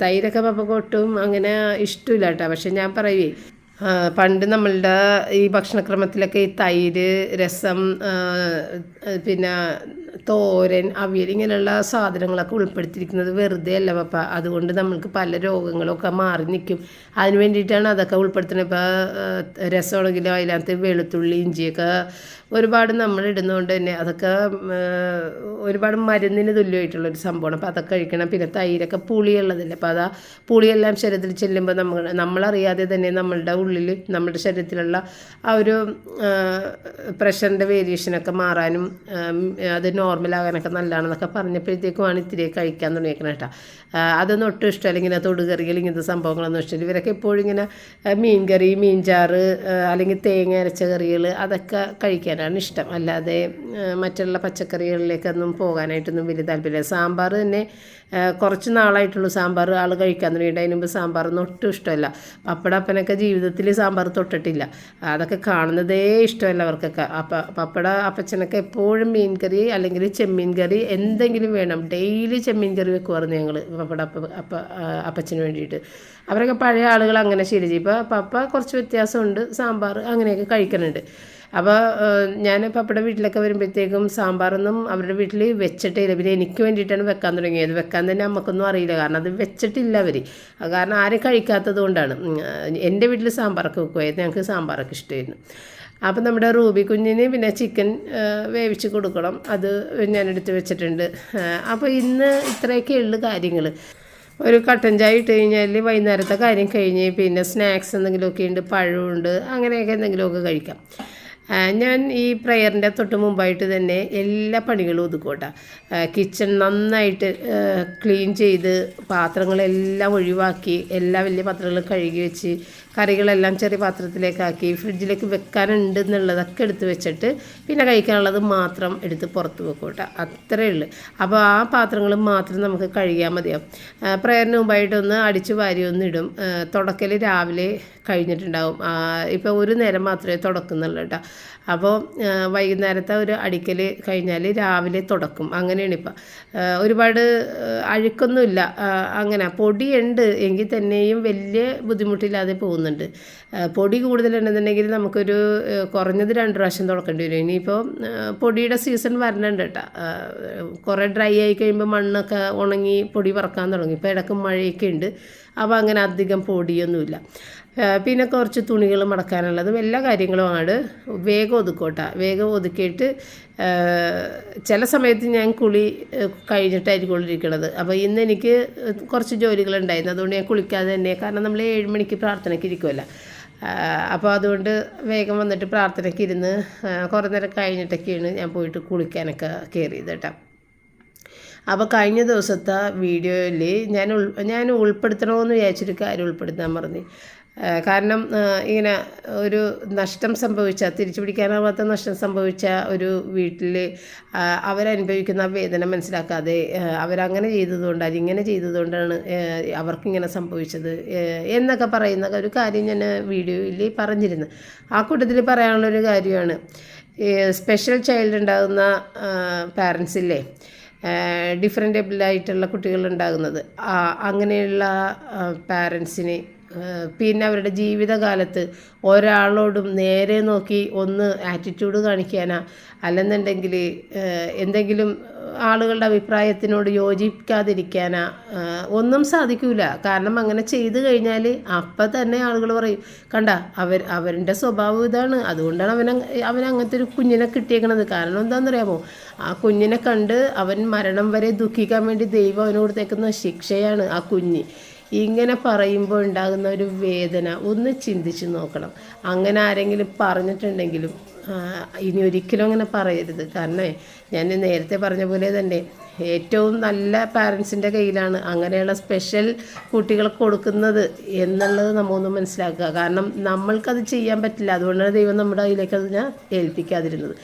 തൈരൊക്കെ പപ്പക്ക് ഒട്ടും അങ്ങനെ ഇഷ്ടമില്ല കേട്ടോ പക്ഷെ ഞാൻ പറയുവേ പണ്ട് നമ്മളുടെ ഈ ഭക്ഷണക്രമത്തിലൊക്കെ ഈ തൈര് രസം പിന്നെ തോരൻ അവിയൽ ഇങ്ങനെയുള്ള സാധനങ്ങളൊക്കെ ഉൾപ്പെടുത്തിയിരിക്കുന്നത് വെറുതെ അല്ല പപ്പ. അതുകൊണ്ട് നമ്മൾക്ക് പല രോഗങ്ങളൊക്കെ മാറി നിൽക്കും. അതിന് വേണ്ടിയിട്ടാണ് അതൊക്കെ ഉൾപ്പെടുത്തുന്നത്. ഇപ്പോൾ രസമാണെങ്കിലും അതിനകത്ത് വെളുത്തുള്ളി ഇഞ്ചിയൊക്കെ ഒരുപാട് നമ്മൾ ഇടുന്നതുകൊണ്ട് തന്നെ അതൊക്കെ ഒരുപാട് മരുന്നിന് തുല്യമായിട്ടുള്ള ഒരു സംഭവമാണ്. അപ്പോൾ അതൊക്കെ കഴിക്കണം. പിന്നെ തൈരൊക്കെ പുളിയുള്ളതല്ലേ. അപ്പോൾ അതാ പുളിയെല്ലാം ശരീരത്തിൽ ചെല്ലുമ്പോൾ നമ്മൾ നമ്മളറിയാതെ തന്നെ നമ്മളുടെ ഉള്ളിൽ നമ്മുടെ ശരീരത്തിലുള്ള ആ ഒരു പ്രഷറിന്റെ വേരിയേഷനൊക്കെ മാറാനും അതിന് അത് നോർമലാകാനൊക്കെ നല്ലതാണെന്നൊക്കെ പറഞ്ഞപ്പോഴത്തേക്കുമാണ് ഇത്തിരി കഴിക്കാൻ തുടങ്ങിയേക്കണം കേട്ടോ. അതൊന്നും ഒട്ടും ഇഷ്ടമല്ല. ഇങ്ങനെ തൊടുകറികൾ ഇങ്ങനത്തെ സംഭവങ്ങളൊന്നും ഇഷ്ടമില്ല. ഇവരൊക്കെ എപ്പോഴും ഇങ്ങനെ മീൻകറി മീൻ കറി മീൻചാറ് അല്ലെങ്കിൽ തേങ്ങ അരച്ച കറികൾ അതൊക്കെ കഴിക്കാനാണ് ഇഷ്ടം. അല്ലാതെ മറ്റുള്ള പച്ചക്കറികളിലേക്കൊന്നും പോകാനായിട്ടൊന്നും വലിയ താല്പര്യമില്ല. സാമ്പാർ തന്നെ കുറച്ച് നാളായിട്ടുള്ളൂ സാമ്പാർ ആൾ കഴിക്കാൻ തുടങ്ങിയിട്ട്. അതിന് മുമ്പ് സാമ്പാറൊന്നും ഒട്ടും ഇഷ്ടമല്ല. പപ്പടപ്പനൊക്കെ ജീവിതത്തിൽ സാമ്പാർ തൊട്ടിട്ടില്ല. അതൊക്കെ കാണുന്നതേ ഇഷ്ടമല്ല അവർക്കൊക്കെ. അപ്പം പപ്പട അപ്പച്ചനൊക്കെ എപ്പോഴും മീൻ കറി അല്ലെങ്കിൽ ചെമ്മീൻ കറി എന്തെങ്കിലും വേണം. ഡെയിലി ചെമ്മീൻ കറി വെക്കുമായിരുന്നു ഞങ്ങൾ പപ്പട അപ്പ അപ്പ അപ്പച്ചന് വേണ്ടിയിട്ട്. അവരൊക്കെ പഴയ ആളുകൾ അങ്ങനെ ശീലിച്ചു. ഇപ്പോൾ പപ്പ കുറച്ച് വ്യത്യാസമുണ്ട്. സാമ്പാർ അങ്ങനെയൊക്കെ കഴിക്കുന്നുണ്ട്. അപ്പോൾ ഞാൻ പപ്പയുടെ വീട്ടിലൊക്കെ വരുമ്പോഴത്തേക്കും സാമ്പാറൊന്നും അവരുടെ വീട്ടിൽ വെച്ചിട്ടേ ഇല്ല പിന്നെ എനിക്ക് വേണ്ടിയിട്ടാണ് വെക്കാൻ തുടങ്ങിയത്. വെക്കാൻ തന്നെ നമുക്കൊന്നും അറിയില്ല. കാരണം അത് വെച്ചിട്ടില്ല അവർ കാരണം ആരും കഴിക്കാത്തത് കൊണ്ടാണ്. എന്റെ വീട്ടിൽ സാമ്പാറൊക്കെ വെക്കുമായിരുന്നു ഞങ്ങൾക്ക് സാമ്പാറൊക്കെ ഇഷ്ടമായിരുന്നു അപ്പം നമ്മുടെ റൂബി കുഞ്ഞിന് പിന്നെ ചിക്കൻ വേവിച്ച് കൊടുക്കണം. അത് ഞാൻ എടുത്ത് വെച്ചിട്ടുണ്ട് അപ്പോൾ ഇന്ന് ഇത്രയൊക്കെ ഉള്ളു കാര്യങ്ങൾ. ഒരു കട്ടൻ ചായ ഇട്ട് കഴിഞ്ഞാൽ വൈകുന്നേരത്തെ കാര്യം കഴിഞ്ഞ് പിന്നെ സ്നാക്സ് എന്തെങ്കിലുമൊക്കെ ഉണ്ട് പഴമുണ്ട് അങ്ങനെയൊക്കെ എന്തെങ്കിലുമൊക്കെ കഴിക്കാം. ഞാൻ ഈ പ്രയറിന്റെ തൊട്ട് മുമ്പായിട്ട് തന്നെ എല്ലാ പണികളും ഒതുക്കോട്ടെ കിച്ചൺ നന്നായിട്ട് ക്ലീൻ ചെയ്ത് പാത്രങ്ങളെല്ലാം ഒഴിവാക്കി എല്ലാ വലിയ പാത്രങ്ങളും കഴുകി വെച്ച് കറികളെല്ലാം ചെറിയ പാത്രത്തിലേക്കാക്കി ഫ്രിഡ്ജിലേക്ക് വെക്കാനുണ്ട് എന്നുള്ളതൊക്കെ എടുത്ത് വെച്ചിട്ട് പിന്നെ കഴിക്കാനുള്ളത് മാത്രം എടുത്ത് പുറത്ത് വെക്കും കേട്ടോ. അത്രയേ ഉള്ളൂ. അപ്പോൾ ആ പാത്രങ്ങൾ മാത്രം നമുക്ക് കഴുകിയാൽ മതിയാവും. പ്രയറിന് മുമ്പായിട്ടൊന്ന് അടിച്ചു വാരി ഒന്ന് ഇടും തുടക്കൽ രാവിലെ കഴിഞ്ഞിട്ടുണ്ടാവും. ഇപ്പോൾ ഒരു നേരം മാത്രമേ തുടക്കുന്നുള്ളൂ കേട്ടോ അപ്പോൾ വൈകുന്നേരത്തെ ഒരു അടിക്കൽ കഴിഞ്ഞാൽ രാവിലെ തുടക്കും. അങ്ങനെയാണ് ഇപ്പം. ഒരുപാട് അഴുക്കൊന്നുമില്ല. അങ്ങനെ പൊടിയുണ്ട്. എങ്കിൽ തന്നെയും വലിയ ബുദ്ധിമുട്ടില്ലാതെ പോകുന്നുണ്ട്. പൊടി കൂടുതലുണ്ടെന്നുണ്ടെങ്കിൽ നമുക്കൊരു കുറഞ്ഞത് രണ്ട് പ്രാവശ്യം തുടക്കേണ്ടി വരും. ഇനിയിപ്പോൾ പൊടിയുടെ സീസൺ വരണുണ്ട് കേട്ടോ കുറേ ഡ്രൈ ആയി കഴിയുമ്പോൾ മണ്ണൊക്കെ ഉണങ്ങി പൊടി പറക്കാൻ തുടങ്ങി. ഇപ്പോൾ ഇടയ്ക്ക് മഴയൊക്കെ ഉണ്ട് അപ്പോൾ അങ്ങനെ അധികം പൊടിയൊന്നുമില്ല. പിന്നെ കുറച്ച് തുണികൾ മടക്കാനുള്ളതും എല്ലാ കാര്യങ്ങളും ആണ് വേഗം ഒതുക്കോട്ട. വേഗം ഒതുക്കിയിട്ട് ചില സമയത്ത് ഞാൻ കുളി കഴിഞ്ഞിട്ടായിരിക്കും കൊണ്ടിരിക്കുന്നത് അപ്പോൾ ഇന്ന് എനിക്ക് കുറച്ച് ജോലികളുണ്ടായിരുന്നു. അതുകൊണ്ട് ഞാൻ കുളിക്കാതെ തന്നെ കാരണം നമ്മൾ ഏഴ് മണിക്ക് പ്രാർത്ഥനയ്ക്ക് ഇരിക്കുമല്ലോ അപ്പോൾ അതുകൊണ്ട് വേഗം വന്നിട്ട് പ്രാർത്ഥനയ്ക്ക് ഇരുന്ന് കുറേ നേരം കഴിഞ്ഞിട്ടൊക്കെയാണ് ഞാൻ പോയിട്ട് കുളിക്കാനൊക്കെ കയറിയത് കേട്ടോ. അപ്പോൾ കഴിഞ്ഞ ദിവസത്തെ വീഡിയോയിൽ ഞാൻ ഉൾ ഞാൻ ഉൾപ്പെടുത്തണമെന്ന് വിചാരിച്ചൊരു കാര്യം ഉൾപ്പെടുത്താൻ പറഞ്ഞു കാരണം ഇങ്ങനെ ഒരു നഷ്ടം സംഭവിച്ച തിരിച്ചു പിടിക്കാനാവാത്ത നഷ്ടം സംഭവിച്ച ഒരു വീട്ടിൽ അവരനുഭവിക്കുന്ന വേദന മനസ്സിലാക്കാതെ അവരങ്ങനെ ചെയ്തതുകൊണ്ട് അതിങ്ങനെ ചെയ്തതുകൊണ്ടാണ് അവർക്കിങ്ങനെ സംഭവിച്ചത് എന്നൊക്കെ പറയുന്ന ഒരു കാര്യം ഞാൻ വീഡിയോയിൽ പറഞ്ഞിരുന്നു. ആ കൂട്ടത്തിൽ പറയാനുള്ളൊരു കാര്യമാണ് സ്പെഷ്യൽ ചൈൽഡ് ഉണ്ടാകുന്ന പാരൻസില്ലേ ഡിഫറെന്റ് കുട്ടികൾ കുട്ടികളുണ്ടാകുന്നത്. അങ്ങനെയുള്ള പാരൻസിന് പിന്നെ അവരുടെ ജീവിതകാലത്ത് ഒരാളോടും നേരെ നോക്കി ഒന്ന് ആറ്റിറ്റ്യൂഡ് കാണിക്കാനാ. അല്ലെന്നുണ്ടെങ്കിൽ എന്തെങ്കിലും ആളുകളുടെ അഭിപ്രായത്തിനോട് യോജിക്കാതിരിക്കാനാ. ഒന്നും സാധിക്കില്ല കാരണം അങ്ങനെ ചെയ്തു കഴിഞ്ഞാൽ അപ്പം തന്നെ ആളുകൾ പറയും കണ്ട അവർ അവരുടെ സ്വഭാവം ഇതാണ്. അതുകൊണ്ടാണ് അവൻ അവൻ അങ്ങനത്തെ ഒരു കുഞ്ഞിനെ കിട്ടിയേക്കണത്. കാരണം എന്താണെന്നറിയാമോ? ആ കുഞ്ഞിനെ കണ്ട് അവൻ മരണം വരെ ദുഃഖിക്കാൻ വേണ്ടി ദൈവം അവന് കൊടുത്തേക്കുന്ന ശിക്ഷയാണ് ആ കുഞ്ഞ്. ഇങ്ങനെ പറയുമ്പോൾ ഉണ്ടാകുന്ന ഒരു വേദന ഒന്ന് ചിന്തിച്ച് നോക്കണം. അങ്ങനെ ആരെങ്കിലും പറഞ്ഞിട്ടുണ്ടെങ്കിലും ഇനി ഒരിക്കലും അങ്ങനെ പറയരുത്. കാരണം ഞാൻ നേരത്തെ പറഞ്ഞ പോലെ തന്നെ ഏറ്റവും നല്ല പാരൻസിന്റെ കയ്യിലാണ് അങ്ങനെയുള്ള സ്പെഷ്യൽ കുട്ടികളെ കൊടുക്കുന്നത് എന്നുള്ളത് നമ്മൊന്ന് മനസ്സിലാക്കുക. കാരണം നമ്മൾക്കത് ചെയ്യാൻ പറ്റില്ല. അതുകൊണ്ടാണ് ദൈവം നമ്മുടെ കയ്യിലേക്ക് അത് ഞാൻ ഏൽപ്പിക്കാതിരുന്നത്.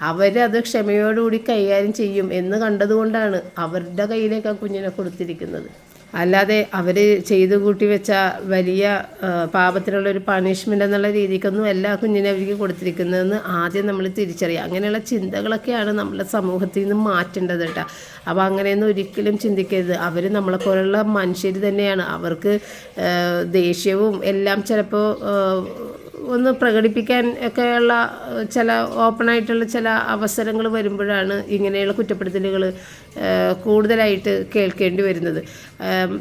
അവരത് ക്ഷമയോടുകൂടി കൈകാര്യം ചെയ്യും എന്ന് കണ്ടതുകൊണ്ടാണ് അവരുടെ കയ്യിലേക്ക് ആ കുഞ്ഞിനെ കൊടുത്തിരിക്കുന്നത്. അല്ലാതെ അവർ ചെയ്തു കൂട്ടി വെച്ച വലിയ പാപത്തിനുള്ള ഒരു പണിഷ്മെന്റ് എന്നുള്ള രീതിക്കൊന്നും എല്ലാ കുഞ്ഞിനെ അവർക്ക് കൊടുത്തിരിക്കുന്നതെന്ന് ആദ്യം നമ്മൾ തിരിച്ചറിയുക അങ്ങനെയുള്ള ചിന്തകളൊക്കെയാണ് നമ്മുടെ സമൂഹത്തിൽ നിന്ന് മാറ്റേണ്ടത് കേട്ടോ. അപ്പോൾ അങ്ങനെയൊന്നും ഒരിക്കലും ചിന്തിക്കരുത്. അവർ നമ്മളെപ്പോലുള്ള മനുഷ്യർ തന്നെയാണ്. അവർക്ക് ദേഷ്യവും എല്ലാം ചിലപ്പോൾ ഒന്ന് പ്രകടിപ്പിക്കാൻ ഒക്കെയുള്ള ചില ഓപ്പണായിട്ടുള്ള ചില അവസരങ്ങൾ വരുമ്പോഴാണ് ഇങ്ങനെയുള്ള കുറ്റപ്പെടുത്തലുകൾ കൂടുതലായിട്ട് കേൾക്കേണ്ടി വരുന്നത്.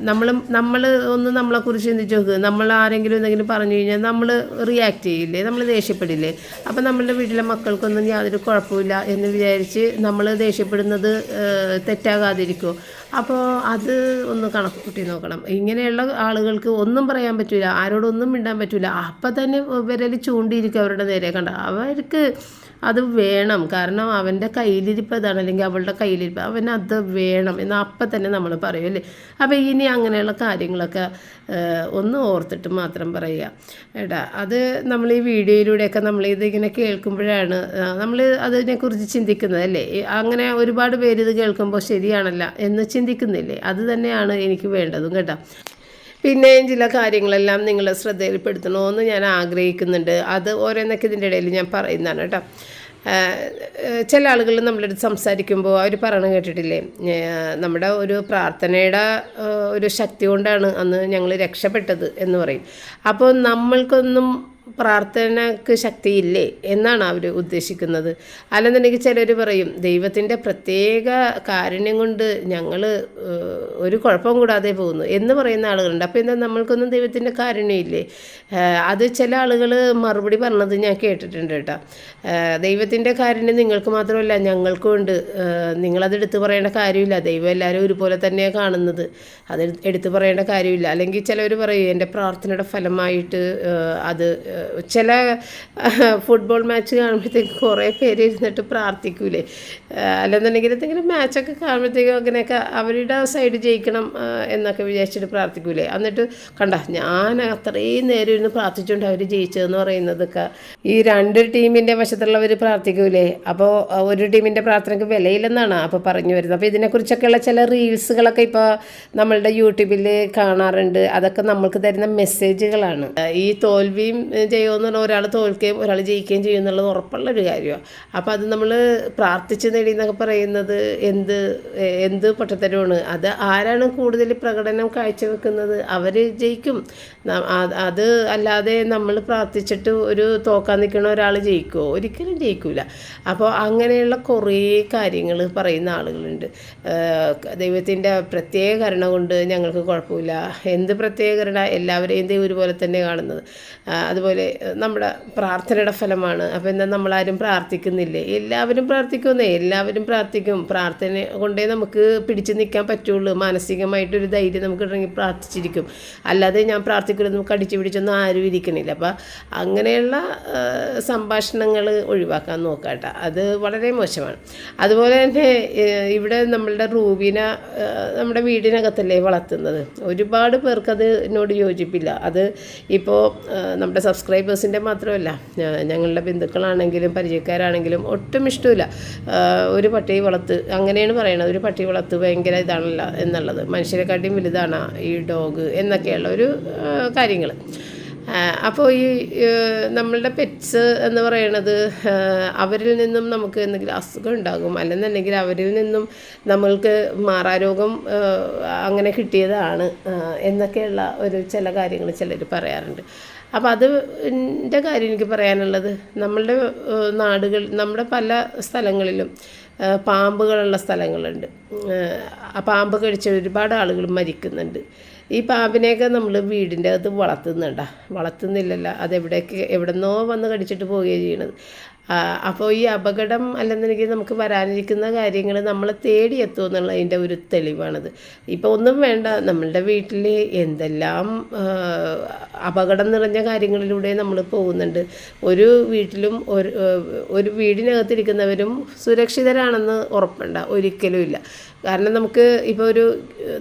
നമ്മൾ നമ്മൾ ഒന്ന് നമ്മളെക്കുറിച്ച് ചിന്തിച്ച് നോക്കുക നമ്മൾ ആരെങ്കിലും എന്തെങ്കിലും പറഞ്ഞു കഴിഞ്ഞാൽ നമ്മൾ റിയാക്ട് ചെയ്യില്ലേ? നമ്മൾ ദേഷ്യപ്പെടില്ലേ? അപ്പം നമ്മളുടെ വീട്ടിലെ മക്കൾക്കൊന്നും യാതൊരു കുഴപ്പമില്ല എന്ന് വിചാരിച്ച് നമ്മൾ ദേഷ്യപ്പെടുന്നത് തെറ്റാകാതിരിക്കുമോ അപ്പോൾ അത് ഒന്ന് കണക്ക് കൂട്ടി നോക്കണം. ഇങ്ങനെയുള്ള ആളുകൾക്ക് ഒന്നും പറയാൻ പറ്റില്ല ആരോടൊന്നും മിണ്ടാൻ പറ്റില്ല അപ്പം തന്നെ വിരൽ ചൂണ്ടിയിരിക്കും അവരുടെ നേരെ. കണ്ട? അവർക്ക് അത് വേണം. കാരണം അവന്റെ കയ്യിലിരിപ്പ് അതാണ് അല്ലെങ്കിൽ അവളുടെ കയ്യിലിരിപ്പ്. അവൻ അത് വേണം എന്ന് അപ്പം തന്നെ നമ്മൾ പറയും അല്ലേ? അപ്പോൾ ഇനി അങ്ങനെയുള്ള കാര്യങ്ങളൊക്കെ ഒന്ന് ഓർത്തിട്ട് മാത്രം പറയുക. ഏട്ടാ അത് നമ്മൾ ഈ വീഡിയോയിലൂടെയൊക്കെ നമ്മൾ ഇതിങ്ങനെ കേൾക്കുമ്പോഴാണ് നമ്മൾ അതിനെക്കുറിച്ച് ചിന്തിക്കുന്നത് അല്ലേ? അങ്ങനെ ഒരുപാട് പേര് ഇത് കേൾക്കുമ്പോൾ ശരിയാണല്ല എന്ന് ചിന്തിക്കുന്നില്ലേ? അത് തന്നെയാണ് എനിക്ക് വേണ്ടതും കേട്ടോ. പിന്നെയും ചില കാര്യങ്ങളെല്ലാം നിങ്ങൾ ശ്രദ്ധയിൽപ്പെടുത്തണമെന്ന് ഞാൻ ആഗ്രഹിക്കുന്നുണ്ട്. അത് ഓരോന്നൊക്കെ ഇതിന്റെ ഇടയിൽ ഞാൻ പറയുന്നതാണ് കേട്ടോ. ചില ആളുകൾ നമ്മളടുത്ത് സംസാരിക്കുമ്പോൾ അവർ പറയണ കേട്ടിട്ടില്ലേ നമ്മുടെ ഒരു പ്രാർത്ഥനയുടെ ഒരു ശക്തി കൊണ്ടാണ് അന്ന് ഞങ്ങൾ രക്ഷപ്പെട്ടത് എന്ന് പറയും. അപ്പോൾ നമ്മൾക്കൊന്നും പ്രാർത്ഥനക്ക് ശക്തിയില്ലേ എന്നാണ് അവർ ഉദ്ദേശിക്കുന്നത്. അല്ലെന്നുണ്ടെങ്കിൽ ചിലർ പറയും ദൈവത്തിന്റെ പ്രത്യേക കാരുണ്യം കൊണ്ട് ഞങ്ങൾ ഒരു കുഴപ്പം കൂടാതെ പോകുന്നു എന്ന് പറയുന്ന ആളുകളുണ്ട്. അപ്പോൾ എന്താ നമ്മൾക്കൊന്നും ദൈവത്തിന്റെ കാരുണ്യമില്ലേ? അത് ചില ആളുകൾ മറുപടി പറഞ്ഞത് ഞാൻ കേട്ടിട്ടുണ്ട് കേട്ടോ. ദൈവത്തിന്റെ കാരുണ്യം നിങ്ങൾക്ക് മാത്രമല്ല ഞങ്ങൾക്കും ഉണ്ട്. നിങ്ങളത് എടുത്തു പറയേണ്ട കാര്യമില്ല. ദൈവം എല്ലാവരും ഒരുപോലെ തന്നെയാണ് കാണുന്നത്. അത് എടുത്തു പറയേണ്ട കാര്യമില്ല. അല്ലെങ്കിൽ ചിലവർ പറയും എന്റെ പ്രാർത്ഥനയുടെ ഫലമായിട്ട് അത് ചില ഫുട്ബോൾ മാച്ച് കാണുമ്പോഴത്തേക്ക് കുറേ പേര് ഇരുന്നിട്ട് പ്രാർത്ഥിക്കൂലേ. അല്ലെന്നുണ്ടെങ്കിൽ എന്തെങ്കിലും മാച്ചൊക്കെ കാണുമ്പോഴത്തേക്കും അങ്ങനെയൊക്കെ അവരുടെ സൈഡ് ജയിക്കണം എന്നൊക്കെ വിചാരിച്ചിട്ട് പ്രാർത്ഥിക്കൂലേ. എന്നിട്ട് കണ്ട ഞാൻ അത്രയും നേരം ഇരുന്ന് പ്രാർത്ഥിച്ചുകൊണ്ട് അവർ ജയിച്ചതെന്ന് പറയുന്നതൊക്കെ ഈ രണ്ട് ടീമിന്റെ വശത്തുള്ളവർ പ്രാർത്ഥിക്കൂലേ. അപ്പോൾ ഒരു ടീമിന്റെ പ്രാർത്ഥനയ്ക്ക് വിലയില്ലെന്നാണ് അപ്പോൾ പറഞ്ഞു വരുന്നത്. അപ്പോൾ ഇതിനെക്കുറിച്ചൊക്കെയുള്ള ചില റീൽസുകളൊക്കെ ഇപ്പോൾ നമ്മളുടെ യൂട്യൂബിൽ കാണാറുണ്ട്. അതൊക്കെ നമ്മൾക്ക് തരുന്ന മെസ്സേജുകളാണ് ഈ തോൽവിയും ജയവും എന്ന് പറഞ്ഞാൽ ഒരാൾ തോൽക്കുകയും ഒരാൾ ജയിക്കുകയും ചെയ്യും എന്നുള്ളത് ഉറപ്പുള്ളൊരു കാര്യമാണ് അപ്പോൾ അത് നമ്മൾ പ്രാർത്ഥിച്ച് നേടി എന്നൊക്കെ പറയുന്നത് എന്ത് എന്ത് പൊട്ടത്തരമാണ്? അത് ആരാണ് കൂടുതൽ പ്രകടനം കാഴ്ചവെക്കുന്നത്? അവർ ജയിക്കും. അത് അല്ലാതെ നമ്മൾ പ്രാർത്ഥിച്ചിട്ട് ഒരു തോക്കാൻ നിൽക്കുന്ന ഒരാൾ ജയിക്കുമോ ഒരിക്കലും ജയിക്കില്ല അപ്പോൾ അങ്ങനെയുള്ള കുറേ കാര്യങ്ങൾ പറയുന്ന ആളുകളുണ്ട്. ദൈവത്തിന്റെ പ്രത്യേക കരുണ കൊണ്ട് ഞങ്ങൾക്ക് കുഴപ്പമില്ല. എന്ത് പ്രത്യേക കരുണ? എല്ലാവരെയും ദൈവം ഒരുപോലെ തന്നെ കാണുന്നത്. അതുപോലെ ഏഹ്, നമ്മുടെ പ്രാർത്ഥനയുടെ ഫലമാണ്. അപ്പോൾ എന്താ നമ്മളാരും പ്രാർത്ഥിക്കുന്നില്ലേ? എല്ലാവരും പ്രാർത്ഥിക്കുന്നേ എല്ലാവരും പ്രാർത്ഥിക്കും. പ്രാർത്ഥന കൊണ്ടേ നമുക്ക് പിടിച്ചു നിൽക്കാൻ പറ്റുള്ളൂ. മാനസികമായിട്ടൊരു ധൈര്യം നമുക്ക് ഉണ്ടെങ്കിൽ പ്രാർത്ഥിച്ചിരിക്കും. അല്ലാതെ ഞാൻ പ്രാർത്ഥിക്കില്ല നമുക്ക് അടിച്ചു പിടിച്ചൊന്നും ആരും ഇരിക്കണില്ല അപ്പോൾ അങ്ങനെയുള്ള സംഭാഷണങ്ങൾ ഒഴിവാക്കാൻ നോക്കാട്ട. അത് വളരെ മോശമാണ്. അതുപോലെ തന്നെ ഇവിടെ നമ്മളുടെ റൂബിന നമ്മുടെ വീടിനകത്തല്ലേ വളർത്തുന്നത്. ഒരുപാട് പേർക്കത് എന്നോട് യോജിപ്പില്ല. അത് ഇപ്പോൾ നമ്മുടെ സബ്സ്ക്രൈബേഴ്സിന്റെ മാത്രമല്ല ഞങ്ങളുടെ ബന്ധുക്കളാണെങ്കിലും പരിചയക്കാരാണെങ്കിലും ഒട്ടും ഇഷ്ടമില്ല ഒരു പട്ടി വളർത്ത് അങ്ങനെയാണ് പറയുന്നത് ഒരു പട്ടി വളർത്ത് ഭയങ്കര ഇതാണല്ലോ എന്നുള്ളത്. മനുഷ്യരെക്കാട്ടിയും വലുതാണ് ഈ ഡോഗ് എന്നൊക്കെയുള്ള ഒരു കാര്യങ്ങൾ അപ്പോൾ ഈ നമ്മളുടെ പെറ്റ്സ് എന്ന് പറയണത് അവരിൽ നിന്നും നമുക്ക് എന്തെങ്കിലും അസുഖം ഉണ്ടാകും. അല്ലെന്നുണ്ടെങ്കിൽ അവരിൽ നിന്നും നമ്മൾക്ക് മാറാരോഗം അങ്ങനെ കിട്ടിയതാണ് എന്നൊക്കെയുള്ള ഒരു ചില കാര്യങ്ങൾ ചിലർ പറയാറുണ്ട്. അപ്പോൾ അത് എന്റെ കാര്യം എനിക്ക് പറയാനുള്ളത്. നമ്മളുടെ നാടുകൾ നമ്മുടെ പല സ്ഥലങ്ങളിലും പാമ്പുകളുള്ള സ്ഥലങ്ങളുണ്ട്. ആ പാമ്പ് കടിച്ച ഒരുപാട് ആളുകൾ മരിക്കുന്നുണ്ട്. ഈ പാമ്പിനെയൊക്കെ നമ്മൾ വീടിന്റെ അകത്ത് വളർത്തുന്നുണ്ടാ. വളർത്തുന്നില്ലല്ലോ. അതെവിടെയൊക്കെ എവിടെന്നോ വന്ന് കടിച്ചിട്ട് പോവുകയാണ് ചെയ്യണത്. അപ്പോൾ ഈ അപകടം അല്ലെന്നുണ്ടെങ്കിൽ നമുക്ക് വരാനിരിക്കുന്ന കാര്യങ്ങൾ നമ്മളെ തേടിയെത്തും എന്നുള്ളതിന്റെ ഒരു തെളിവാണത്. ഇപ്പോൾ ഒന്നും വേണ്ട നമ്മളുടെ വീട്ടിൽ എന്തെല്ലാം അപകടം നിറഞ്ഞ കാര്യങ്ങളിലൂടെ നമ്മൾ പോകുന്നുണ്ട്. ഒരു വീട്ടിലും ഒരു ഒരു വീടിനകത്തിരിക്കുന്നവരും സുരക്ഷിതരാണെന്ന് ഉറപ്പുണ്ട ഒരിക്കലും ഇല്ല. കാരണം നമുക്ക് ഇപ്പോൾ ഒരു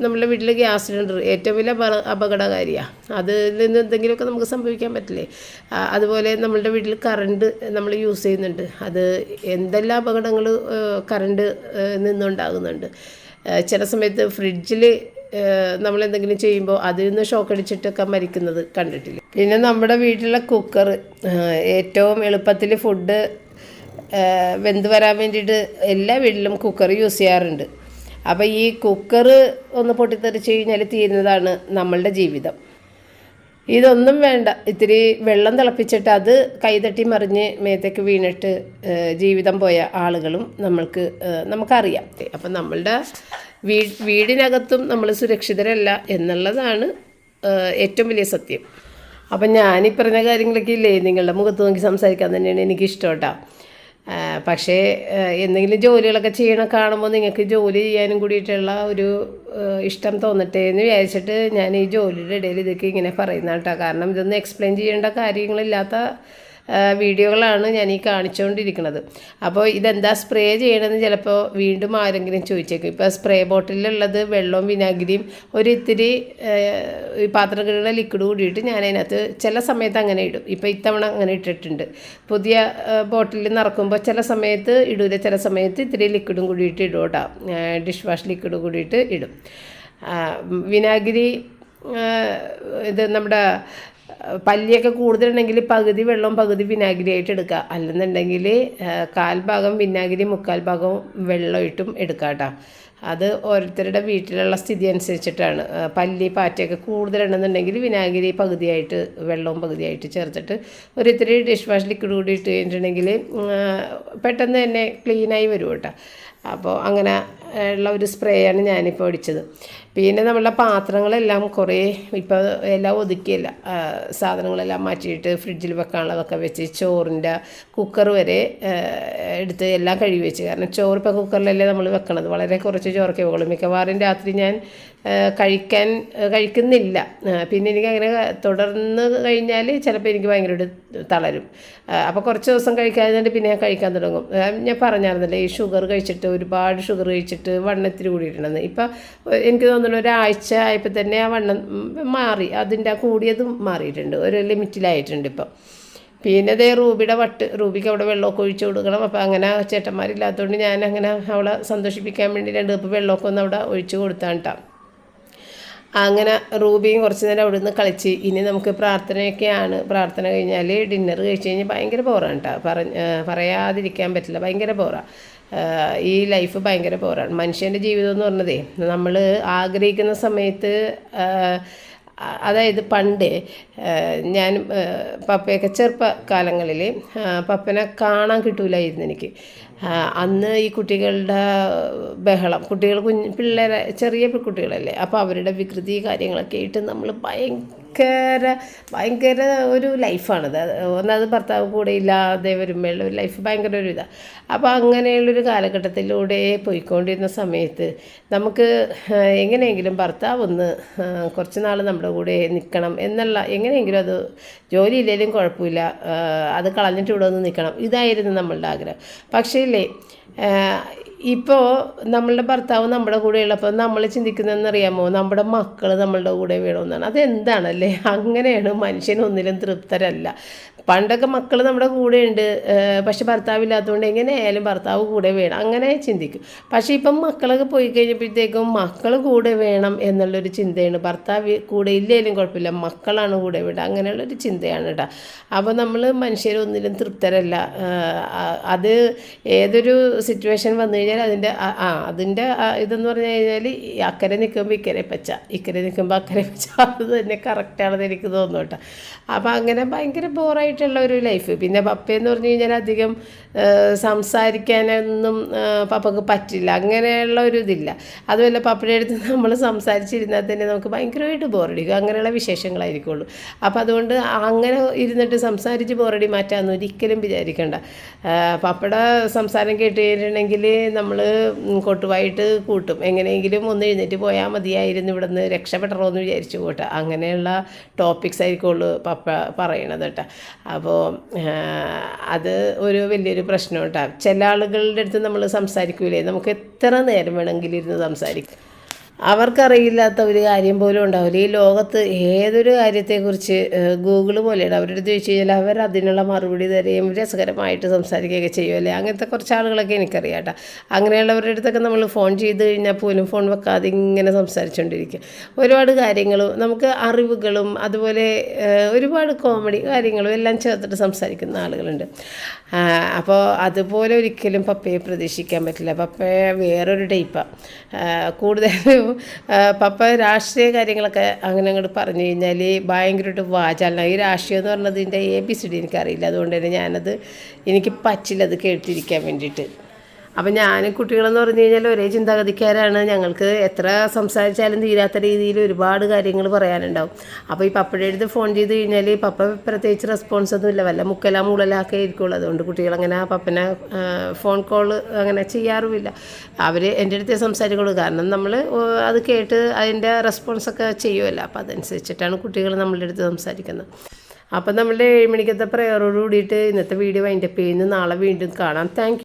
നമ്മുടെ വീട്ടിൽ ഗ്യാസ് സിലിണ്ടർ ഏറ്റവും വലിയ അപ- അപകടകാരിയാണ് അതിൽ നിന്ന് എന്തെങ്കിലുമൊക്കെ നമുക്ക് സംഭവിക്കാൻ പറ്റില്ലേ? അതുപോലെ നമ്മളുടെ വീട്ടിൽ കറണ്ട് നമ്മൾ യൂസ് ചെയ്യുന്നുണ്ട്. അത് എന്തെല്ലാം അപകടങ്ങൾ കറണ്ട് നിന്നുണ്ടാകുന്നുണ്ട്. ചില സമയത്ത് ഫ്രിഡ്ജിൽ നമ്മൾ എന്തെങ്കിലും ചെയ്യുമ്പോൾ അതിൽ നിന്ന് ഷോക്ക് അടിച്ചിട്ടൊക്കെ മരിക്കുന്നത് കണ്ടിട്ടില്ല? പിന്നെ നമ്മുടെ വീട്ടിലെ കുക്കർ ഏറ്റവും എളുപ്പത്തിൽ ഫുഡ് വെന്ത് വരാൻ വേണ്ടിയിട്ട് എല്ലാ വീട്ടിലും കുക്കർ യൂസ് ചെയ്യാറുണ്ട്. അപ്പോൾ ഈ കുക്കർ ഒന്ന് പൊട്ടിത്തെറിച്ച് കഴിഞ്ഞാൽ തീരുന്നതാണ് നമ്മളുടെ ജീവിതം. ഇതൊന്നും വേണ്ട. ഇത്തിരി വെള്ളം തിളപ്പിച്ചിട്ട് അത് കൈതട്ടി മറിഞ്ഞ് മേത്തേക്ക് വീണിട്ട് ജീവിതം പോയ ആളുകളും നമ്മൾക്ക് നമുക്കറിയാം. അപ്പം നമ്മളുടെ വീ വീടിനകത്തും നമ്മൾ സുരക്ഷിതരല്ല എന്നുള്ളതാണ് ഏറ്റവും വലിയ സത്യം. അപ്പം ഞാനീ പറഞ്ഞ കാര്യങ്ങളൊക്കെ ഇല്ലേ? നിങ്ങളുടെ മുഖത്ത് നോക്കി സംസാരിക്കാൻ തന്നെയാണ് എനിക്കിഷ്ടം കേട്ടോ. പക്ഷേ എന്തെങ്കിലും ജോലികളൊക്കെ ചെയ്യണ കാണുമ്പോൾ നിങ്ങൾക്ക് ജോലി ചെയ്യാനും കൂടിയിട്ടുള്ള ഒരു ഇഷ്ടം തോന്നട്ടെ എന്ന് വിചാരിച്ചിട്ട് ഞാൻ ഈ ജോലിയുടെ ഇടയിൽ ഇതൊക്കെ ഇങ്ങനെ പറയുന്ന കേട്ടോ. കാരണം ഇതൊന്നും എക്സ്പ്ലെയിൻ ചെയ്യേണ്ട കാര്യങ്ങളില്ലാത്ത വീഡിയോകളാണ് ഞാൻ ഈ കാണിച്ചുകൊണ്ടിരിക്കുന്നത് അപ്പോൾ ഇതെന്താ സ്പ്രേ ചെയ്യണമെന്ന് ചിലപ്പോൾ വീണ്ടും ആരെങ്കിലും ചോദിച്ചേക്കും. ഇപ്പോൾ സ്പ്രേ ബോട്ടിലുള്ളത് വെള്ളവും വിനാഗിരിയും ഒരു ഇത്തിരി പാത്രം കഴുകുന്ന ലിക്വിഡ് കൂടിയിട്ട് ഞാൻ അതിനകത്ത് ചില സമയത്ത് അങ്ങനെ ഇടും. ഇപ്പോൾ ഇത്തവണ അങ്ങനെ ഇട്ടിട്ടുണ്ട്. പുതിയ ബോട്ടിൽ നിറക്കുമ്പോൾ ചില സമയത്ത് ഇടൂല ചില സമയത്ത് ഇത്തിരി ലിക്വിഡും കൂടിയിട്ട് ഇടും കേട്ടോ. ഡിഷ് വാഷ് ലിക്വിഡ് കൂടിയിട്ട് ഇടും. വിനാഗിരി ഇത് നമ്മുടെ പല്ലിയൊക്കെ കൂടുതലുണ്ടെങ്കിൽ പകുതി വെള്ളവും പകുതി വിനാഗിരി ആയിട്ട് എടുക്കുക. അല്ലെന്നുണ്ടെങ്കിൽ കാൽ ഭാഗം വിനാഗിരി മുക്കാൽ ഭാഗം വെള്ളമായിട്ടും എടുക്കാം കേട്ടോ. അത് ഓരോരുത്തരുടെ വീട്ടിലുള്ള സ്ഥിതി അനുസരിച്ചിട്ടാണ്. പല്ലി പാറ്റയൊക്കെ കൂടുതലുണ്ടെന്നുണ്ടെങ്കിൽ വിനാഗിരി പകുതിയായിട്ട് വെള്ളവും പകുതിയായിട്ട് ചേർത്തിട്ട് ഒരു ഇത്തിരി ഡിഷ് വാഷ് ലിക്വിഡ് കൂടി ഇട്ട് കഴിഞ്ഞിട്ടുണ്ടെങ്കിൽ പെട്ടെന്ന് തന്നെ ക്ലീനായി വരും കേട്ടോ. അപ്പോൾ അങ്ങനെ ഉള്ള ഒരു സ്പ്രേയാണ് ഞാനിപ്പോൾ അടിച്ചത് പിന്നെ നമ്മളുടെ പാത്രങ്ങളെല്ലാം കുറേ ഇപ്പോൾ എല്ലാം ഒതുക്കിയല്ല. സാധനങ്ങളെല്ലാം മാറ്റിയിട്ട് ഫ്രിഡ്ജിൽ വെക്കാനുള്ളതൊക്കെ വെച്ച് ചോറിന്റെ കുക്കർ വരെ എടുത്ത് എല്ലാം കഴുകി വെച്ച്. കാരണം ചോറ് ഇപ്പോൾ കുക്കറിലല്ലേ നമ്മൾ വെക്കണത്. വളരെ കുറച്ച് ചോറൊക്കെ പോകുള്ളൂ മിക്കവാറും രാത്രി ഞാൻ കഴിക്കാൻ കഴിക്കുന്നില്ല. പിന്നെ എനിക്ക് അങ്ങനെ തുടർന്ന് കഴിഞ്ഞാൽ ചിലപ്പോൾ എനിക്ക് ഭയങ്കരമായിട്ട് തളരും. അപ്പോൾ കുറച്ച് ദിവസം കഴിക്കാതെ പിന്നെ ഞാൻ കഴിക്കാൻ തുടങ്ങും. ഞാൻ പറഞ്ഞായിരുന്നല്ലോ ഈ ഷുഗർ കഴിച്ചിട്ട് ഒരുപാട് ഷുഗർ കഴിച്ചിട്ട് വണ്ണത്തിൽ കൂടിയിട്ടുണ്ടെന്ന്. ഇപ്പം എനിക്ക് തോന്നുന്നു ഒരാഴ്ച ആയപ്പോൾ തന്നെ ആ വണ്ണം മാറി. അതിന്റെ ആ കൂടിയതും മാറിയിട്ടുണ്ട്. ഒരു ലിമിറ്റിലായിട്ടുണ്ട് ഇപ്പം. പിന്നെ അതേ റൂബിയുടെ വട്ട് റൂബിക്ക് അവിടെ വെള്ളമൊക്കെ ഒഴിച്ച് കൊടുക്കണം. അപ്പോൾ അങ്ങനെ ചേട്ടന്മാരില്ലാത്തതുകൊണ്ട് ഞാൻ അങ്ങനെ അവളെ സന്തോഷിപ്പിക്കാൻ വേണ്ടി രണ്ട് കപ്പ് വെള്ളമൊക്കെ ഒന്ന് അവിടെ ഒഴിച്ച് കൊടുത്താണ് കേട്ടോ അങ്ങനെ റൂബിയും കുറച്ച് നേരം അവിടെ നിന്ന് കളിച്ച്. ഇനി നമുക്ക് പ്രാർത്ഥനയൊക്കെയാണ്. പ്രാർത്ഥന കഴിഞ്ഞാൽ ഡിന്നർ കഴിച്ച് കഴിഞ്ഞാൽ ഭയങ്കര ബോറാണ് കേട്ടോ പറഞ്ഞ് പറയാതിരിക്കാൻ പറ്റില്ല. ഭയങ്കര ബോറാണ് ഈ ലൈഫ് ഭയങ്കര ബോറാണ് മനുഷ്യന്റെ ജീവിതം എന്ന് പറഞ്ഞതേ നമ്മൾ ആഗ്രഹിക്കുന്ന സമയത്ത് അതായത് പണ്ട് ഞാൻ പപ്പയൊക്കെ ചെറുപ്പ കാലങ്ങളിൽ പപ്പനെ കാണാൻ കിട്ടൂലായിരുന്നു എനിക്ക്. അന്ന് ഈ കുട്ടികളുടെ ബഹളം. കുട്ടികൾ കുഞ്ഞ് പിള്ളേരെ ചെറിയ കുട്ടികളല്ലേ. അപ്പോൾ അവരുടെ വികൃതി കാര്യങ്ങളൊക്കെ ആയിട്ട് നമ്മൾ ഭയങ്കര ഭയങ്കര ഒരു ലൈഫാണത് ഒന്നത് ഭർത്താവ് കൂടെ ഇല്ലാതെ വരുമ്പോഴുള്ള ഒരു ലൈഫ് ഭയങ്കര ഒരു ഇതാണ് അപ്പോൾ അങ്ങനെയുള്ളൊരു കാലഘട്ടത്തിലൂടെ പോയിക്കൊണ്ടിരുന്ന സമയത്ത് നമുക്ക് എങ്ങനെയെങ്കിലും ഭർത്താവ് ഒന്ന് കുറച്ച് നാൾ നമ്മുടെ കൂടെ നിൽക്കണം എന്നുള്ള എങ്ങനെയെങ്കിലും അത് ജോലി ഇല്ലെങ്കിലും കുഴപ്പമില്ല അത് കളഞ്ഞിട്ട് ഇവിടെ ഒന്ന് നിൽക്കണം ഇതായിരുന്നു നമ്മളുടെ ആഗ്രഹം. പക്ഷേ ഇല്ലേ ഇപ്പോൾ നമ്മളുടെ ഭർത്താവ് നമ്മുടെ കൂടെ ഉള്ളപ്പോൾ നമ്മൾ ചിന്തിക്കുന്നതെന്ന് അറിയാമോ നമ്മുടെ മക്കൾ നമ്മളുടെ കൂടെ വേണമെന്നാണ് അതെന്താണല്ലേ? അങ്ങനെയാണ് മനുഷ്യൻ ഒന്നിലും തൃപ്തരല്ല. പണ്ടൊക്കെ മക്കൾ നമ്മുടെ കൂടെ ഉണ്ട് പക്ഷെ ഭർത്താവില്ലാത്തതുകൊണ്ട് എങ്ങനെയായാലും ഭർത്താവ് കൂടെ വേണം. അങ്ങനെ ചിന്തിക്കും. പക്ഷേ ഇപ്പം മക്കളൊക്കെ പോയി കഴിഞ്ഞപ്പോഴത്തേക്കും മക്കൾ കൂടെ വേണം എന്നുള്ളൊരു ചിന്തയാണ്. ഭർത്താവ് കൂടെ ഇല്ലെങ്കിലും കുഴപ്പമില്ല മക്കളാണ് കൂടെ വേണ്ടത് അങ്ങനെയുള്ളൊരു ചിന്തയാണ് കേട്ടോ. അപ്പോൾ നമ്മൾ മനുഷ്യരൊന്നിലും തൃപ്തരല്ല. അത് ഏതൊരു സിറ്റുവേഷൻ വന്നു കഴിഞ്ഞാൽ അതിന്റെ ആ- അതിന്റെ ഇതെന്ന് പറഞ്ഞു കഴിഞ്ഞാൽ അക്കരെ നിൽക്കുമ്പോൾ ഇക്കരെ പച്ച ഇക്കരെ നിൽക്കുമ്പോൾ അക്കരെ പച്ച. അത് തന്നെ കറക്റ്റാണെന്ന് എനിക്ക് തോന്നുന്നു കേട്ടോ. അപ്പോൾ അങ്ങനെ ഭയങ്കര ബോറായിട്ടുള്ള ഒരു ലൈഫ് പിന്നെ പപ്പയെന്ന് പറഞ്ഞു കഴിഞ്ഞാൽ അധികം സംസാരിക്കാനൊന്നും പപ്പക്ക് പറ്റില്ല. അങ്ങനെയുള്ള ഒരു ഇതില്ല. അതുമല്ല പപ്പയുടെ അടുത്ത് നമ്മൾ സംസാരിച്ചിരുന്നാൽ തന്നെ നമുക്ക് ഭയങ്കരമായിട്ട് ബോറടിക്കും അങ്ങനെയുള്ള വിശേഷങ്ങളായിരിക്കുള്ളൂ. അപ്പോൾ അതുകൊണ്ട് അങ്ങനെ ഇരുന്നിട്ട് സംസാരിച്ച് ബോറടി മാറ്റാമെന്ന് ഒരിക്കലും വിചാരിക്കേണ്ട. പപ്പയുടെ സംസാരം കേട്ട് കഴിഞ്ഞിട്ടുണ്ടെങ്കിൽ നമ്മൾ കൊട്ടുവായിട്ട് കൂട്ടും. എങ്ങനെയെങ്കിലും ഒന്ന് എഴുന്നേറ്റ് പോയാൽ മതിയായിരുന്നു ഇവിടെ നിന്ന് രക്ഷപ്പെടണമെന്ന് വിചാരിച്ചു കൂട്ടാം. അങ്ങനെയുള്ള ടോപ്പിക്സ് ആയിരിക്കുള്ളൂ പപ്പ പറയണത് കേട്ടോ. അപ്പോൾ അത് ഒരു വലിയൊരു പ്രശ്നം ഉണ്ടാകും ചില ആളുകളുടെ അടുത്ത് നമ്മൾ സംസാരിക്കൂലേ? നമുക്ക് എത്ര നേരം വേണമെങ്കിലും ഇരുന്ന് സംസാരിക്കും. അവർക്കറിയില്ലാത്ത ഒരു കാര്യം പോലും ഉണ്ടാവില്ല. ഈ ലോകത്ത് ഏതൊരു കാര്യത്തെക്കുറിച്ച് ഗൂഗിൾ പോലെയാണ്. അവരുടെ ചോദിച്ചു കഴിഞ്ഞാൽ അവർ അതിനുള്ള മറുപടി തരുകയും രസകരമായിട്ട് സംസാരിക്കുകയൊക്കെ ചെയ്യുമല്ലേ അങ്ങനത്തെ കുറച്ച് ആളുകളൊക്കെ എനിക്കറിയാം കേട്ടോ. അങ്ങനെയുള്ളവരുടെ അടുത്തൊക്കെ നമ്മൾ ഫോൺ ചെയ്ത് കഴിഞ്ഞാൽ പോലും ഫോൺ വെക്കാതെ ഇങ്ങനെ സംസാരിച്ചുകൊണ്ടിരിക്കും. ഒരുപാട് കാര്യങ്ങളും നമുക്ക് അറിവുകളും അതുപോലെ ഒരുപാട് കോമഡി കാര്യങ്ങളും എല്ലാം ചേർത്തിട്ട് സംസാരിക്കുന്ന ആളുകളുണ്ട്. അപ്പോൾ അതുപോലെ ഒരിക്കലും പപ്പയെ പ്രതീക്ഷിക്കാൻ പറ്റില്ല. പപ്പയെ വേറൊരു ടൈപ്പാണ് കൂടുതലും പപ്പ രാഷ്ട്രീയ കാര്യങ്ങളൊക്കെ അങ്ങനെ അങ്ങോട്ട് പറഞ്ഞു കഴിഞ്ഞാൽ ഭയങ്കരമായിട്ട് വാചാലന. ഈ രാഷ്ട്രീയം എന്ന് പറഞ്ഞതിന്റെ എ ബി സി ഡി എനിക്കറിയില്ല. അതുകൊണ്ട് തന്നെ ഞാനത് എനിക്ക് പറ്റില്ല അത് കേട്ടിരിക്കാൻ വേണ്ടിയിട്ട്. അപ്പം ഞാൻ കുട്ടികളെന്ന് പറഞ്ഞു കഴിഞ്ഞാൽ ഒരേ ചിന്താഗതിക്കാരാണ്. ഞങ്ങൾക്ക് എത്ര സംസാരിച്ചാലും തീരാത്ത രീതിയിൽ ഒരുപാട് കാര്യങ്ങൾ പറയാനുണ്ടാവും. അപ്പോൾ ഈ പപ്പയുടെ അടുത്ത് ഫോൺ ചെയ്ത് കഴിഞ്ഞാൽ പപ്പ പ്രത്യേകിച്ച് റെസ്പോൺസ് ഒന്നും ഇല്ല. വല്ല മുക്കല മൂളലാക്കെ ഇരിക്കുള്ളൂ അതുകൊണ്ട് കുട്ടികളങ്ങനെ ആ പപ്പനെ ഫോൺ കോൾ അങ്ങനെ ചെയ്യാറുമില്ല. അവർ എന്റെ അടുത്തേ സംസാരിക്കുള്ളൂ. കാരണം നമ്മൾ അത് കേട്ട് അതിന്റെ റെസ്പോൺസൊക്കെ ചെയ്യുമല്ലോ അപ്പോൾ അതനുസരിച്ചിട്ടാണ് കുട്ടികൾ നമ്മളുടെ അടുത്ത് സംസാരിക്കുന്നത്. അപ്പം നമ്മളുടെ ഏഴ് മണിക്കത്തെ പ്രയറോട് കൂടിയിട്ട് ഇന്നത്തെ വീഡിയോ വൈൻഡപ്പ് ചെയ്യുന്നു. നാളെ വീണ്ടും കാണാം. താങ്ക്